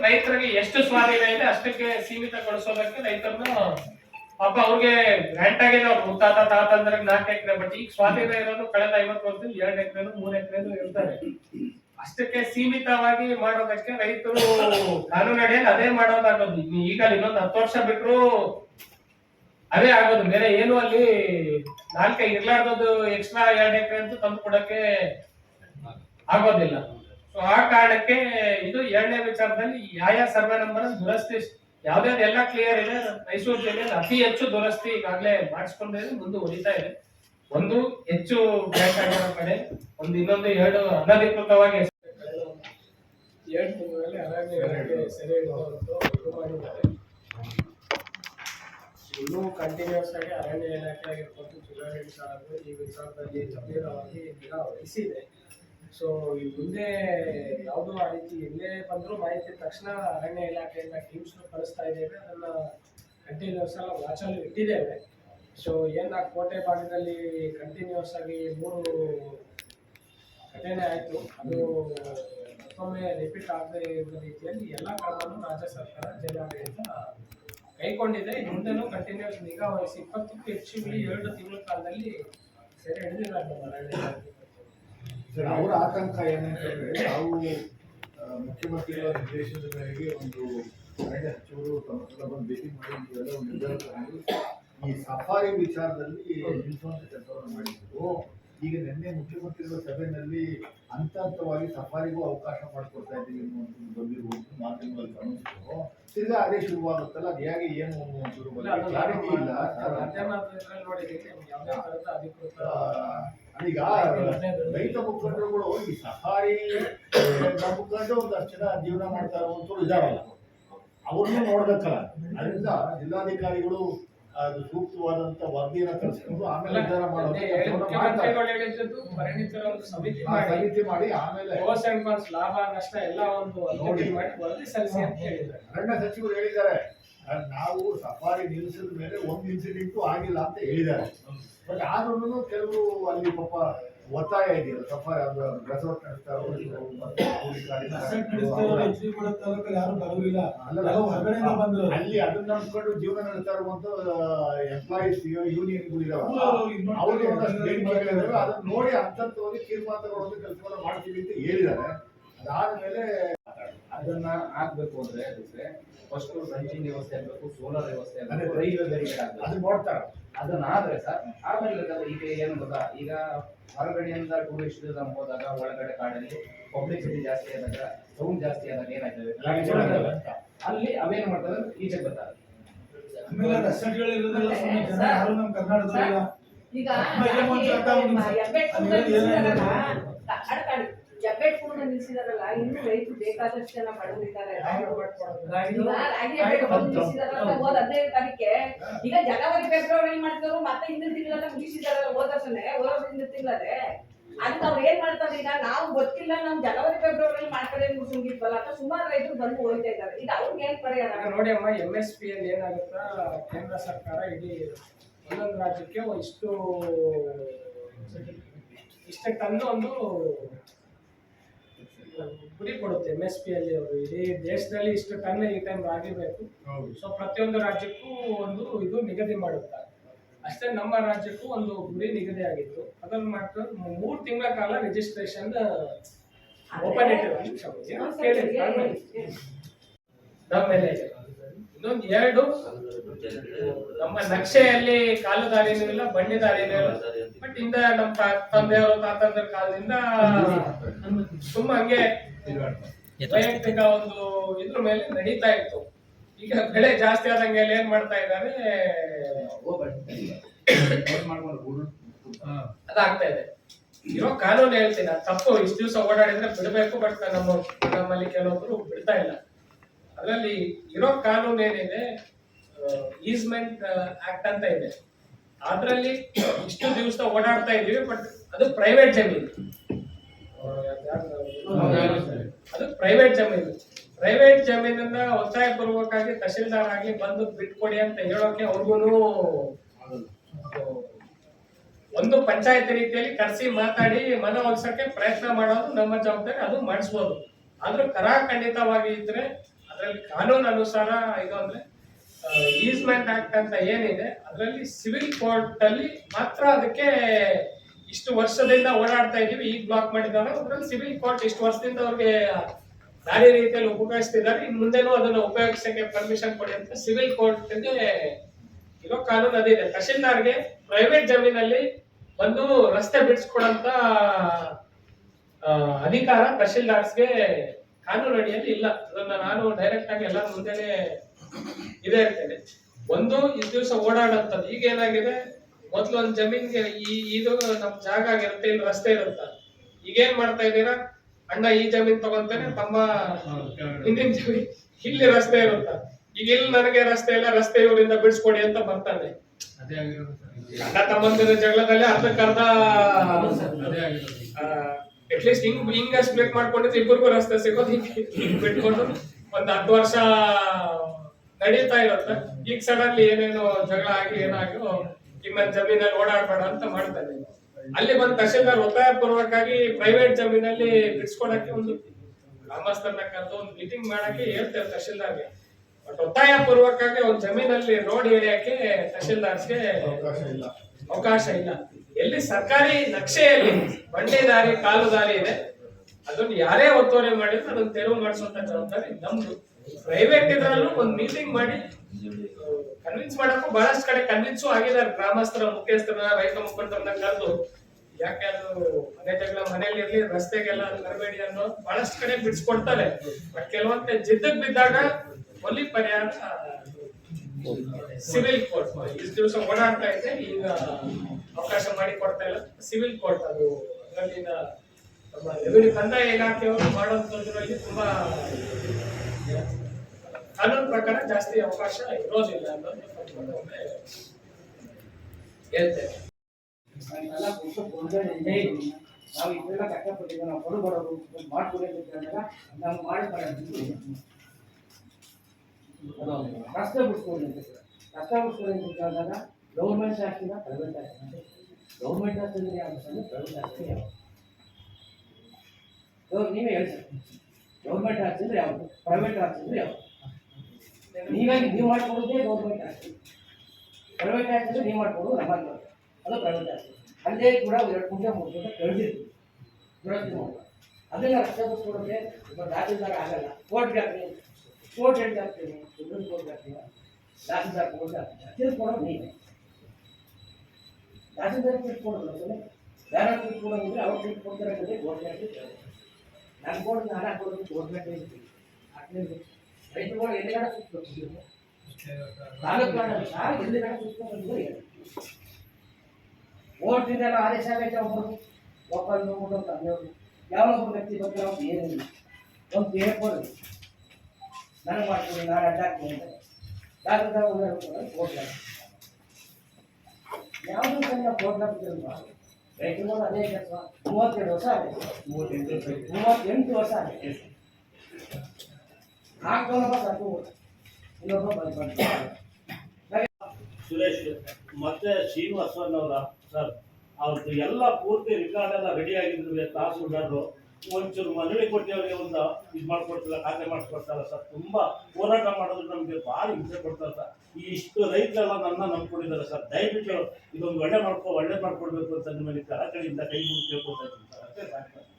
G: ರೈತರಿಗೆ ಎಷ್ಟು ಸ್ವಾಧೀನ ಇದೆ ಅಷ್ಟಕ್ಕೆ ಸೀಮಿತಗೊಳಿಸೋದಕ್ಕೆ ರೈತರನ್ನು ಪಾಪ ಅವ್ರಿಗೆ ಗ್ರಾಂಟ್ ಆಗಿದೆ ಅವ್ರು ತಾತ ತಾತ ಅಂದ್ರೆ ನಾಲ್ಕು ಎಕರೆ ಬಟ್ ಈಗ ಸ್ವಾಧೀನ ಇರೋದು ಕಳೆದ ಐವತ್ತು ವರ್ಷದಲ್ಲಿ ಎರಡು ಎಕರೆ ಮೂರು ಎಕರೆ ಇರ್ತಾರೆ. ಅಷ್ಟಕ್ಕೆ ಸೀಮಿತವಾಗಿ ಮಾಡೋದಕ್ಕೆ ರೈತರು ಕಾನೂನು ಅಡಿಯಲ್ಲಿ ಅದೇ ಮಾಡೋದಾಗೋದು ಈಗ ಇನ್ನೊಂದು ಹತ್ತು ವರ್ಷ ಬಿಟ್ಟರು ಅದೇ ಆಗೋದು. ಬೇರೆ ಏನು ಅಲ್ಲಿ ನಾಲ್ಕೈ ಇರ್ಲಾರ್ದು ಎಕ್ಸ್ಟ್ರಾ ಎರಡು ಎಕರೆ ಅಂತೂ ತಂದು ಕೊಡಕ್ಕೆ ಆಗೋದಿಲ್ಲ. ಸೊ ಆ ಕಾರಣಕ್ಕೆ ಇದು ಎರಡನೇ ವಿಚಾರದಲ್ಲಿ ಯಾವ ಸರ್ವೆ ನಂಬರ್ ದುರಸ್ತಿ ಯಾವ್ದಾದ್ರು ಎಲ್ಲ ಕ್ಲಿಯರ್ ಇದೆ. ಮೈಸೂರು ಜಿಲ್ಲೆಯಲ್ಲಿ ಅತಿ ಹೆಚ್ಚು ದುರಸ್ತಿ ಈಗಾಗಲೇ ಮಾಡಿಸ್ಕೊಂಡಿದೆ ಮುಂದೆ ಹೊಡಿತಾ ಇದೆ. ಒಂದು ಹೆಚ್ಚು ಬ್ಯಾಂಕ್ ಆಗಿರೋ ಕಡೆ, ಒಂದು ಇನ್ನೊಂದು ಎರಡು ಅನಧಿಕೃತವಾಗಿ ಎರಡು ತಿಂಗಳಲ್ಲಿ ಅರಣ್ಯ ಇಲಾಖೆ ಸೆರೆ ಹಿಡಿದವರು ಇದು ಮಾಡಿದ್ದಾರೆ. ಇನ್ನೂ ಕಂಟಿನ್ಯೂಸ್ ಆಗಿ ಅರಣ್ಯ ಇಲಾಖೆ ಆಗಿರ್ಬೋದು ಜಿಲ್ಲಾಡಳಿತ ಆದರೂ ಈ ವಿಚಾರದಲ್ಲಿ ಗಂಭೀರವಾಗಿ ನಿಗಾ ವಹಿಸಿದೆ. ಸೊ ಈ ಮುಂದೆ ಯಾವುದೋ ಆ ರೀತಿ ಎಲ್ಲೇ ಬಂದರೂ ಮಾಹಿತಿ ತಕ್ಷಣ ಅರಣ್ಯ ಇಲಾಖೆಯಿಂದ ಟೀಮ್ಸ್ನ ಕಳಿಸ್ತಾ ಇದ್ದೇವೆ. ಅದನ್ನ ಕಂಟಿನ್ಯೂಸ್ ಆಗಿ ವಾಚಲ್ಲಿ ಇಟ್ಟಿದ್ದೇವೆ. ಸೊ ಏನು ಆ ಕೋಟೆ ಭಾಗದಲ್ಲಿ ಕಂಟಿನ್ಯೂಸ್ ಆಗಿ ಮೂರು ಘಟನೆ ಆಯಿತು. ಅದು ಮತ್ತೊಮ್ಮೆ ರಿಪೀಟ್ ಆಗದೇ ಇರುವ ರೀತಿಯಲ್ಲಿ ಎಲ್ಲ ಕ್ರಮವನ್ನು ರಾಜ್ಯ ಸರ್ಕಾರ ಜಿಲ್ಲಾಡಳಿತ ಕೈಗೊಂಡಿದೆ. ಮುಂದೆನೂ ಕಂಟಿನ್ಯೂಸ್ ನಿಗಾ ವಹಿಸಿ ಇಪ್ಪತ್ತಕ್ಕೂ ಹೆಚ್ಚು ಎರಡು ತಿಂಗಳ ಕಾಲದಲ್ಲಿ ಸೆರೆ ಹಿಡಿದಿದ್ದಾರೆ
C: ಅವರ ಆತಂಕ ಏನಂತಂದ್ರೆ ನಾವು ಮುಖ್ಯಮಂತ್ರಿಗಳ ನಿರ್ದೇಶನದ ಮೇರೆಗೆ ಒಂದು ಅರಣ್ಯ ಸಚಿವರು ತಮ್ಮ ಹತ್ರ ಬಂದು ಭೇಟಿ ಮಾಡಿ ಒಂದು ನಿರ್ಧಾರ ಈ ಸಫಾರಿ ವಿಚಾರದಲ್ಲಿ ಕೆಲಸವನ್ನು ಮಾಡಿದ್ರು. ಈಗ ನಿನ್ನೆ ಮುಖ್ಯಮಂತ್ರಿಗಳ ಸಭೆಯಲ್ಲಿ ಹಂತ ಹಂತವಾಗಿ ಸಫಾರಿಗೂ ಅವಕಾಶ ಮಾಡಿಕೊಡ್ತಾ ಇದ್ದೀವಿ ಅನ್ನುವಂಥದ್ದು ಬಂದಿರುವಂತ ಮಾಧ್ಯಮದಲ್ಲಿ ಗಮನಿಸಿದ್ರು ತಿರ್ಗಾ ಅದೇ ಶುರುವಾಗುತ್ತಲ್ಲ ಅದು ಹೇಗೆ ಏನು ಅನ್ನುವಂಥದ್ದು ಕ್ಲಾರಿಟಿ ಇಲ್ಲ. ಈಗ ರೈತ ಮುಖಂಡರುಗಳು ಈ ಸಫಾರಿ ಮುಖಂಡರು ಒಂದಷ್ಟು ಜನ ಜೀವನ ಮಾಡ್ತಾರೋ ಅಂತ ಇದಾರಲ್ಲ. ಅವ್ರನ್ನೂ ನೋಡ್ಬೇಕಲ್ಲ. ಅದರಿಂದ ಜಿಲ್ಲಾಧಿಕಾರಿಗಳು ಅದು ಸೂಕ್ತವಾದಂತ ವರದಿಯನ್ನ ತರಿಸ್ಕೊಂಡು ಆಮೇಲೆ ನಿರ್ಧಾರ ಮಾಡೋದು
G: ಪರಿಣಿತರ ಒಂದು ಸಮಿತಿ ಮಾಡಿ.
C: ಸಮಿತಿ ಮಾಡಿ ಆಮೇಲೆ
G: ಕಾನ್ಸ್ ಲಾಭ ನಷ್ಟ ಎಲ್ಲ ಒಂದು
C: ನೋಡಿ.
G: ವರದಿ ಸಲ್ಲಿಸಿ ಅಂತ ಹೇಳಿದ್ದಾರೆ.
C: ಅರಣ್ಯ ಸಚಿವರು ಹೇಳಿದ್ದಾರೆ. ನಾವು ಸಫಾರಿ ನಿಲ್ಲಿಸಿದ ಮೇಲೆ ಒಂದು ಇನ್ಸಿಡೆಂಟು ಆಗಿಲ್ಲ ಅಂತ ಹೇಳಿದ್ದಾರೆ. ಬಟ್ ಆದ್ರೂ ಕೆಲವರು ಅಲ್ಲಿ ಪಾಪ ಒತ್ತಾಯ ಇದೆಯಲ್ಲ ಸಫಾರಿ ರೆಸಾರ್ಟ್ ಅಲ್ಲ,
E: ಬಂದ್ರು.
C: ಅಲ್ಲಿ ಅದನ್ನ ನಂಬಿಕೊಂಡು ಜೀವನ ನಡೆಸ್ತಾ ಇರುವಂತ ಎಂಪ್ಲಾಯೀಸ್ ಯೂನಿಯನ್ಗಳು ಇದಾವಲ್ಲ
E: ಅವ್ರು ಇದ್ ಮಾಡ್ತಾರೆ.
C: ಅವರು ಒಂದಷ್ಟು ಬೇಡಿಕೆಗಳಿದಾವೆ ಅದನ್ನ ನೋಡಿ ಹಂತವಾಗಿ ತೀರ್ಮಾನ ತಗೊಳ್ಳೋದು ಕೆಲಸವನ್ನ ಮಾಡ್ತೀವಿ ಅಂತ ಹೇಳಿದ್ದಾರೆ. ಅದಾದ್ಮೇಲೆ
B: ಅದನ್ನ ಆಗ್ಬೇಕು ಅಂದ್ರೆ ಅದಕ್ಕೆ ಫಸ್ಟ್ ಸಂಚಿನ ವ್ಯವಸ್ಥೆ ಆಗಬೇಕು ಸೋಲಾರ್ ವ್ಯವಸ್ಥೆ ಆಗಬೇಕು ರೈಲ್ವೆ ಆಗ್ಬೇಕು
C: ಅದು ನೋಡ್ತಾರೆ
B: ಅದನ್ನ ಆದ್ರೆ ಸರ್ ಆಮೇಲೆ ಈಗ ಏನು ಗೊತ್ತಾ ಈಗ ಹೊರಗಡೆಯಿಂದ ಟೂರಿಸ್ಟ್ ಹೋದಾಗ ಒಳಗಡೆ ಕಾಡಲ್ಲಿ ಪಬ್ಲಿಸಿಟಿ ಜಾಸ್ತಿ ಆದಾಗ ಸೌಂಡ್ ಜಾಸ್ತಿ ಆದಾಗ ಏನಾಗ್ತದೆ ಅಲ್ಲಿ ಅವೇನ್ ಮಾಡ್ತಾರೆ ಈಚೆ ಬರ್ತಾರೆ
H: ಈಗ ಹೆಬ್ಬೆಟ್ಟು ನಿಲ್ಸಿದಾರಲ್ಲ ಇನ್ನು ರೈತರು ಬೇಕಾದಷ್ಟು ಜನ ಬಡವರಿದ್ದಾರೆ ಹೋದ ಹದಿನೈದು ತಾರೀಕೆ ಈಗ ಜನವರಿ ಫೆಬ್ರವರಿ ಮಾಡ್ತಾರೋ ಮತ್ತೆ ಹಿಂದಿನ ತಿಂಗಳೆಲ್ಲ ಮುಗಿಸಿದಾರಲ್ಲ ಹೋದ ವರ್ಷನೇ ಹೋದ ವರ್ಷ ಹಿಂದಿನ ತಿಂಗಳೇ ಅವ್ರು ಏನ್ ಮಾಡ್ತಾರೆ ಈಗ ನಾವು ಗೊತ್ತಿಲ್ಲ ನಾವು ಜನವರಿ ಫೆಬ್ರವರಿ ಮಾಡ್ತಾರೆ ಮುಗಿಸ್ಬಿಟ್ವಲ್ಲ ಅಂತ ಸುಮಾರು ರೈತರು ಬಂದು ಹೋಗ್ತಾ ಇದ್ದಾರೆ. ಈಗ ಅವ್ರಿಗೆ ಏನ್ ಪರಿಹಾರ?
G: ನೋಡಿ ಅಮ್ಮ ಎಂ ಎಸ್ ಪಿ ಅಲ್ಲಿ ಏನಾಗುತ್ತಾ? ಕೇಂದ್ರ ಸರ್ಕಾರ ಇಡೀ ಒಂದೊಂದು ರಾಜ್ಯಕ್ಕೆ ಇಷ್ಟು ಇಷ್ಟಕ್ಕೆ ತಂದು ಒಂದು ಗುರಿ ಕೊಡುತ್ತೆ ಎಂ ಎಸ್ ಪಿ ಅಲ್ಲಿ ಅವರು. ಇಡೀ ದೇಶದಲ್ಲಿ ಇಷ್ಟು ಟನ್ ಈ ಟೈಮ್ ಆಗಿರ್ಬೇಕು ಸೊ ಪ್ರತಿಯೊಂದು ರಾಜ್ಯಕ್ಕೂ ಒಂದು ಇದು ನಿಗದಿ ಮಾಡುತ್ತಾರೆ ಅಷ್ಟೇ ನಮ್ಮ ರಾಜ್ಯಕ್ಕೂ ಒಂದು ಗುರಿ ನಿಗದಿ ಆಗಿತ್ತು. ಅದನ್ನು ಮಾತ್ರ ಮೂರು ತಿಂಗಳ ಕಾಲ ರಿಜಿಸ್ಟ್ರೇಷನ್ ಓಪನ್ ತಾಳ್ಮೆ. ಇನ್ನೊಂದು ಎರಡು. ನಮ್ಮ ನಕ್ಷೆಯಲ್ಲಿ ಕಾಲು ದಾರಿನೂ ಇಲ್ಲ ಬಂಡಿ ದಾರಿನೂ ಇಲ್ಲ. ಬಟ್ ಇಂದ ನಮ್ಮ ತಂದೆ ತಂದೆಯವರು ತಾತಂದ್ರ ಕಾಲದಿಂದ ಸುಮ್ಮ ಹಂಗೆ ವೈಯಕ್ತಿಕ ಒಂದು ಇದ್ರ ಮೇಲೆ ನಡೀತಾ ಇತ್ತು. ಈಗ ಬೆಳೆ ಜಾಸ್ತಿ ಆದಂಗೆ ಏನ್ ಮಾಡ್ತಾ ಇದ್ದಾರೆ? ಅದಾಗ್ತಾ ಇದೆ. ಇರೋ ಕಾನೂನು ಹೇಳ್ತೀನಿ ತಪ್ಪು. ಇಷ್ಟು ದಿವಸ ಓಡಾಡಿದ್ರೆ ಬಿಡಬೇಕು, ಬಟ್ ನಮ್ಮ, ನಮ್ಮಲ್ಲಿ ಕೆಲವೊಬ್ರು ಬಿಡ್ತಾ ಇಲ್ಲ. ಅದರಲ್ಲಿ ಇರೋ ಕಾನೂನು ಏನಿದೆ ಈಸ್ಮೆಂಟ್ ಆಕ್ಟ್ ಅಂತ ಇದೆ. ಅದ್ರಲ್ಲಿ ಇಷ್ಟು ದಿವಸ ಓಡಾಡ್ತಾ ಇದ್ದೀವಿ ಬಟ್ ಅದು ಪ್ರೈವೇಟ್ ಜಮೀನು. ಅದು ಪ್ರೈವೇಟ್ ಜಮೀನು. ಪ್ರೈವೇಟ್ ಜಮೀನನ್ನ ಒತ್ತಾಯ ಪೂರ್ವಕಾಗಿ ತಹಶೀಲ್ದಾರ್ ಆಗಿ ಬಂದು ಬಿಟ್ಕೊಡಿ ಅಂತ ಹೇಳೋಕೆ ಅವ್ರಿಗೂ ಒಂದು ಪಂಚಾಯತ್ ರೀತಿಯಲ್ಲಿ ಕರೆಸಿ ಮಾತಾಡಿ ಮನವೊಲಿಸಕ್ಕೆ ಪ್ರಯತ್ನ ಮಾಡೋದು ನಮ್ಮ ಜವಾಬ್ದಾರಿ, ಅದು ಮಾಡಿಸ್ಬೋದು. ಆದ್ರೂ ಕರಾಖಂಡಿತವಾಗಿ ಇದ್ರೆ ಅದರಲ್ಲಿ ಕಾನೂನು ಅನುಸಾರ ಇದು ಅಂದ್ರೆ ಈಸ್ಮೆಂಟ್ ಆಕ್ಟ್ ಅಂತ ಏನಿದೆ, ಅದರಲ್ಲಿ ಸಿವಿಲ್ ಕೋರ್ಟ್ ಅಲ್ಲಿ ಮಾತ್ರ ಅದಕ್ಕೆ ಇಷ್ಟು ವರ್ಷದಿಂದ ಓಡಾಡ್ತಾ ಇದೀವಿ, ಈಗ ಬ್ಲಾಕ್ ಮಾಡಿದ್ದಾರೆ. ಅದರಲ್ಲಿ ಸಿವಿಲ್ ಕೋರ್ಟ್ ಇಷ್ಟು ವರ್ಷದಿಂದ ಅವ್ರಿಗೆ ದಾರಿ ರೀತಿಯಲ್ಲಿ ಉಪಯೋಗಿಸ್ತಿದ್ದಾರೆ. ಇನ್ ಮುಂದೆನೂ ಅದನ್ನ ಉಪಯೋಗಿಸಕ್ಕೆ ಪರ್ಮಿಷನ್ ಕೊಡಿ ಅಂತ ಸಿವಿಲ್ ಕೋರ್ಟ್ ಇರೋ ಕಾನೂನು ಅದಿದೆ ತಹಶೀಲ್ದಾರ್ಗೆ ಪ್ರೈವೇಟ್ ಜಮೀನಲ್ಲಿ ಬಂದು ರಸ್ತೆ ಬಿಡಿಸ್ಕೊಡಂತ ಅಧಿಕಾರ ತಹಶೀಲ್ದಾರ್ಸ್ಗೆ ಕಾನೂನು ಅಡಿಯಲ್ಲಿ ಇಲ್ಲ. ಅದನ್ನ ನಾನು ಡೈರೆಕ್ಟ್ ಆಗಿ ಎಲ್ಲರ ಮುಂದೆನೆ ಇದೇ ಇರ್ತೇನೆ ಒಂದು ಇದ್ ದಿವಸ ಓಡಾಡಂತದ್ದು. ಈಗ ಏನಾಗಿದೆ? ಮೊದ್ಲು ಒಂದ್ ಜಮೀನ್ಗೆ ಈ ಇದು ನಮ್ ಜಾಗ ಆಗಿರುತ್ತೆ ಇಲ್ಲಿ ರಸ್ತೆ ಇರುತ್ತ. ಈಗ ಏನ್ ಮಾಡ್ತಾ ಇದ್ದೀರಾ? ಅಣ್ಣ ಈ ಜಮೀನ್ ತಗೊಂತಾನೆ ತಮ್ಮ ಹಿಂದಿನ ಜಮೀನ್ ಇಲ್ಲಿ ರಸ್ತೆ ಇರುತ್ತ. ಈಗ ಇಲ್ಲಿ ನನಗೆ ರಸ್ತೆ ಇಲ್ಲ ರಸ್ತೆ ಇವರಿಂದ ಬಿಡಿಸ್ಕೊಡಿ ಅಂತ ಬರ್ತಾನೆ. ಅಣ್ಣ ತಮ್ಮಂದಿರ ಜಗಳದಲ್ಲಿ ಅರ್ಧಕ್ಕರ್ಧ ಅಟ್ಲೀಸ್ಟ್ ಹಿಂಗ್ ಹಿಂಗ ಸ್ಪ್ಲಿಟ್ ಮಾಡ್ಕೊಂಡ್ರೆ ಇಬ್ಬರಿಗೂ ರಸ್ತೆ ಸಿಗೋದು ಹಿಂಗೆ. ಬಿಟ್ಕೊಂಡು ಒಂದ್ ಹತ್ತು ವರ್ಷ ನಡೀತಾ ಇರುತ್ತೆ ಈಗ ಸಡನ್ಲಿ ಏನೇನೋ ಜಗಳ ಆಗಿ ಏನಾಗೋ ನಿಮ್ಮ ಜಮೀನಲ್ಲಿ ಓಡಾಡ್ಬೇಡ ಅಂತ ಮಾಡ್ತಾರೆ ಅಲ್ಲಿ ಬಂದ ತಹಶೀಲ್ದಾರ್ ಒತ್ತಾಯ ಪೂರ್ವಕಾಗಿ ಪ್ರೈವೇಟ್ ಜಮೀನಲ್ಲಿ ಬಿಡಿಸ್ಕೊಡಕ್ಕೆ ಒಂದು ಗ್ರಾಮಸ್ಥರನ್ನ ಕರೆದು ಒಂದು ಮೀಟಿಂಗ್ ಮಾಡಕ್ಕೆ ಹೇಳ್ತೇವೆ ತಹಶೀಲ್ದಾರ್ಗೆ. ಬಟ್ ಒತ್ತಾಯ ಪೂರ್ವಕಾಗಿ ಒಂದು ಜಮೀನಲ್ಲಿ ರೋಡ್ ಏರಿಯಾಕ್ಕೆ ತಹಶೀಲ್ದಾರ್ಸ್ಗೆ
C: ಅವಕಾಶ ಇಲ್ಲ.
G: ಅವಕಾಶ ಇಲ್ಲ. ಎಲ್ಲಿ ಸರ್ಕಾರಿ ನಕ್ಷೆಯಲ್ಲಿ ಬಂಡೆ ದಾರಿ ಕಾಲು ದಾರಿ ಇದೆ, ಅದನ್ನು ಯಾರೇ ಒತ್ತುವರಿ ಮಾಡಿದ್ರು ಅದನ್ನು ತೆರವು ಮಾಡಿಸುವಂತ ಜವಾಬ್ದಾರಿ ನಮ್ದು. ಪ್ರೈವೇಟ್ ಇದ್ರಲ್ಲೂ ಒಂದು ಮೀಟಿಂಗ್ ಮಾಡಿ ಕನ್ವಿನ್ಸ್ ಮಾಡಕ್ಕೂ ಬಹಳಷ್ಟು ಕಡೆ ಕನ್ವಿನ್ಸು ಆಗಿದ್ದಾರೆ. ಗ್ರಾಮಸ್ಥರ ಮುಖ್ಯಸ್ಥರ ರೈತ ಮುಖಂಡರನ್ನ ಕರೆದು, ಯಾಕೆ ಅದು ಮನೆ ಜಗಳ ಮನೇಲಿ ಇರ್ಲಿ, ರಸ್ತೆಗೆಲ್ಲ ಬರಬೇಡಿ ಅನ್ನೋ ಬಹಳಷ್ಟು ಕಡೆ ಬಿಡಿಸ್ಕೊಡ್ತಾರೆ. ಬಟ್ ಕೆಲವಂತೆ ಜಿದ್ದಕ್ಕೆ ಬಿದ್ದಾಗ ಒಲಿ ಪರಿಹಾರ ಸಿವಿಲ್ ಕೋರ್ಟ್ ಇಷ್ಟು ದಿವಸ ಓಡಾಡ್ತಾ ಇದ್ದೆ, ಈಗ ಅವಕಾಶ ಮಾಡಿ ಕೊಡ್ತಾ ಇಲ್ಲ ಸಿವಿಲ್ ಕೋರ್ಟ್ ಅದು, ಅದರಲ್ಲಿನ ನಮ್ಮ ರೆವಿನ್ಯೂ ಕಂದಾಯ ಇಲಾಖೆಯವರು ಮಾಡೋದ್ರಲ್ಲಿ ತುಂಬಾ, ಕಾನೂನು ಪ್ರಕಾರ ಜಾಸ್ತಿ ಅವಕಾಶ ಇರೋದಿಲ್ಲ ಅನ್ನೋದು ಹೇಳ್ತೇನೆ.
I: ನಾವು ಇದೆಲ್ಲ ಕಷ್ಟಪಟ್ಟಿದ್ದೀವಿ, ನಾವು ಕೊಡಬಾರದು ಅಂತ ನಾವು ಮಾಡಿ ರಸ್ತೆ ಬಿಡಿಸ್ಕೊಳ್ಳಿ ಅಂತ ಸರ್ ರಸ್ತೆ ಬಿಡಿಸ್ಕೊಳ್ಳಿ ಅಂತ ಹೇಳಿದಾಗ ಗೌರ್ಮೆಂಟ್ ಆಸ್ತಿನ ಪ್ರೈವೇಟ್ ಆಸ್ತಿ ಗೌರ್ಮೆಂಟ್ ಆಸ್ತಿ ಅಂದ್ರೆ ಅಂದ್ರೆ ಪ್ರೈವೇಟ್ ಆಸ್ತಿ ಯಾವ ನೀವೇ ಹೇಳಿ ಸರ್ ಗೌರ್ಮೆಂಟ್ ಆಸ್ತಿ ಅಂದ್ರೆ ಯಾವುದು ಪ್ರೈವೇಟ್ ಆಸ್ತಿ ಅಂದ್ರೆ ಯಾವುದು ನೀವಾಗಿ ನೀವು ಮಾಡ್ಕೊಡೋದೇ ಗೌರ್ಮೆಂಟ್ ಆಸ್ತಿ ಪ್ರೈವೇಟ್ ಆಸ್ತಿ ನೀವು ಮಾಡ್ಕೊಡೋದು ನಮ್ಮ ಅದು ಪ್ರೈವೇಟ್ ಆಸ್ತಿ ಅಲ್ಲೇ ಕೂಡ ಎರಡು ಕುಂಟೆ ಮೂರು ಕುಂಟೆ ಕಳೆದಿರ್ತೀವಿ ದುರಸ್ತಿ ಮಾಡುವ ಅದನ್ನ ರಸ್ತೆ ಬಿಟ್ಕೊಡೋಕೆ ಒಬ್ಬ ಆಗಲ್ಲ ಕೋರ್ಟ್ಗೆ ಹಾಕ್ತೀನಿ ಕೋರ್ಟ್ ಹೆಡ್ ಹಾಕ್ತೀನಿ ಸುಪ್ರೀಂ ಕೋರ್ಟ್ಗೆ ಹಾಕ್ತೀನಿ ತಹಸೀಲ್ದಾರ್ ಕೋರ್ಟ್ ಹಾಕ್ತೀನಿ ತಿಳ್ಕೊಡೋದು ನೀವೇ ತಹಸೀಲ್ದಾರ್ ತಿಳ್ಕೊಡೋದು ಅಂದರೆ ಬೇರೆ ತಿಳ್ಕೊಡೋದಿದ್ರೆ ಅವ್ರು ತಿಳ್ಕೊಡ್ತಾರೆ ಅಂದರೆ ಗೋರ್ಮೆಂಟ್ ನನ್ನ ಕೋರ್ಟ್ ನಾನು ಹಾಕೋದು ಗೋರ್ಮೆಂಟ್ ಇರ್ತೀವಿ ಹಾಕ್ತೀನಿ ರೈತರುಗಳು ಎಲ್ಲಿಗಾಡ ಸುತ್ತಬೇಕು ತಾಲೂಕು ಎಲ್ಲಿಗಾಡ ಸುತ್ತಬೇಕು ಹೇಳಿ ಓಟ್ರಿಂದ ಆದೇಶ ಆಗೈತೆ ಒಬ್ಬರು ಒಬ್ಬರು ನೋಡ್ಬಿಟ್ಟು ಅಂದೇವ್ರು ಯಾವೊಬ್ಬರು ವ್ಯಕ್ತಿ ಬಗ್ಗೆ ಅವ್ರು ಏನಿಲ್ಲ ಒಂದು ಪೇಪರ್ ನನಗೆ ಮಾಡ್ತೀನಿ ನಾನು ಅಡ್ಡಾಕ್ತೀನಿ ಅಂತ ಡಾಕ್ಟರ್ ಕೋರ್ಟ್ ಯಾವುದು ಸಣ್ಣ ಕೋರ್ಟ್ ಹಾಕ್ತಿರಲ್ವಾ ರೈತರು ಅದೇ ಕೆಲಸ. ಮೂವತ್ತೆರಡು ವರ್ಷ ಆಗಿದೆ. ಮೂವತ್ತೆಂಟು ವರ್ಷ ಆಗಿದೆ. ಹಾಕ್ಕೊಂಡಪ್ಪ ಸಾಕು. ಇನ್ನೊಬ್ಬ
J: ಸುರೇಶ್ ಮತ್ತೆ ಶ್ರೀನಿವಾಸನವರ ಸರ್ ಅವ್ರದ್ದು ಎಲ್ಲ ಪೂರ್ತಿ ರೆಕಾರ್ಡ್ ಎಲ್ಲ ರೆಡಿ ಆಗಿದ್ರು ತಹಸೀಲ್ದಾರರು ಒಂಚೂರು ಮನವಿ ಕೊಟ್ಟು ಅವರಿಗೆ, ಒಂದು ಇದು ಮಾಡ್ಕೊಡ್ತಿಲ್ಲ ಖಾತೆ ಮಾಡಿಸ್ಕೊಡ್ತಾರ ಸರ್? ತುಂಬಾ ಹೋರಾಟ ಮಾಡೋದು ನಮಗೆ ಭಾರಿ ಹಿಂಸೆ ಕೊಡ್ತಾರೆ ಸರ್. ಈ ಇಷ್ಟು ರೈತರೆಲ್ಲ ನನ್ನ ನಂಬ್ಕೊಂಡಿದ್ದಾರೆ ಸರ್. ದಯವಿಟ್ಟು ಇದೊಂದು ಒಳ್ಳೆ ಮಾಡ್ಕೊ, ಒಳ್ಳೆ ಮಾಡ್ಕೊಡ್ಬೇಕು ಅಂತ ನಿಮ್ಮಲ್ಲಿ ಕಳಕಳಿಯಿಂದ ಕೈ ಮುಗಿ ಕೇಳ್ಕೊತಾ ಇದ್ದೀನಿ ಸರ್. ಅಷ್ಟೇ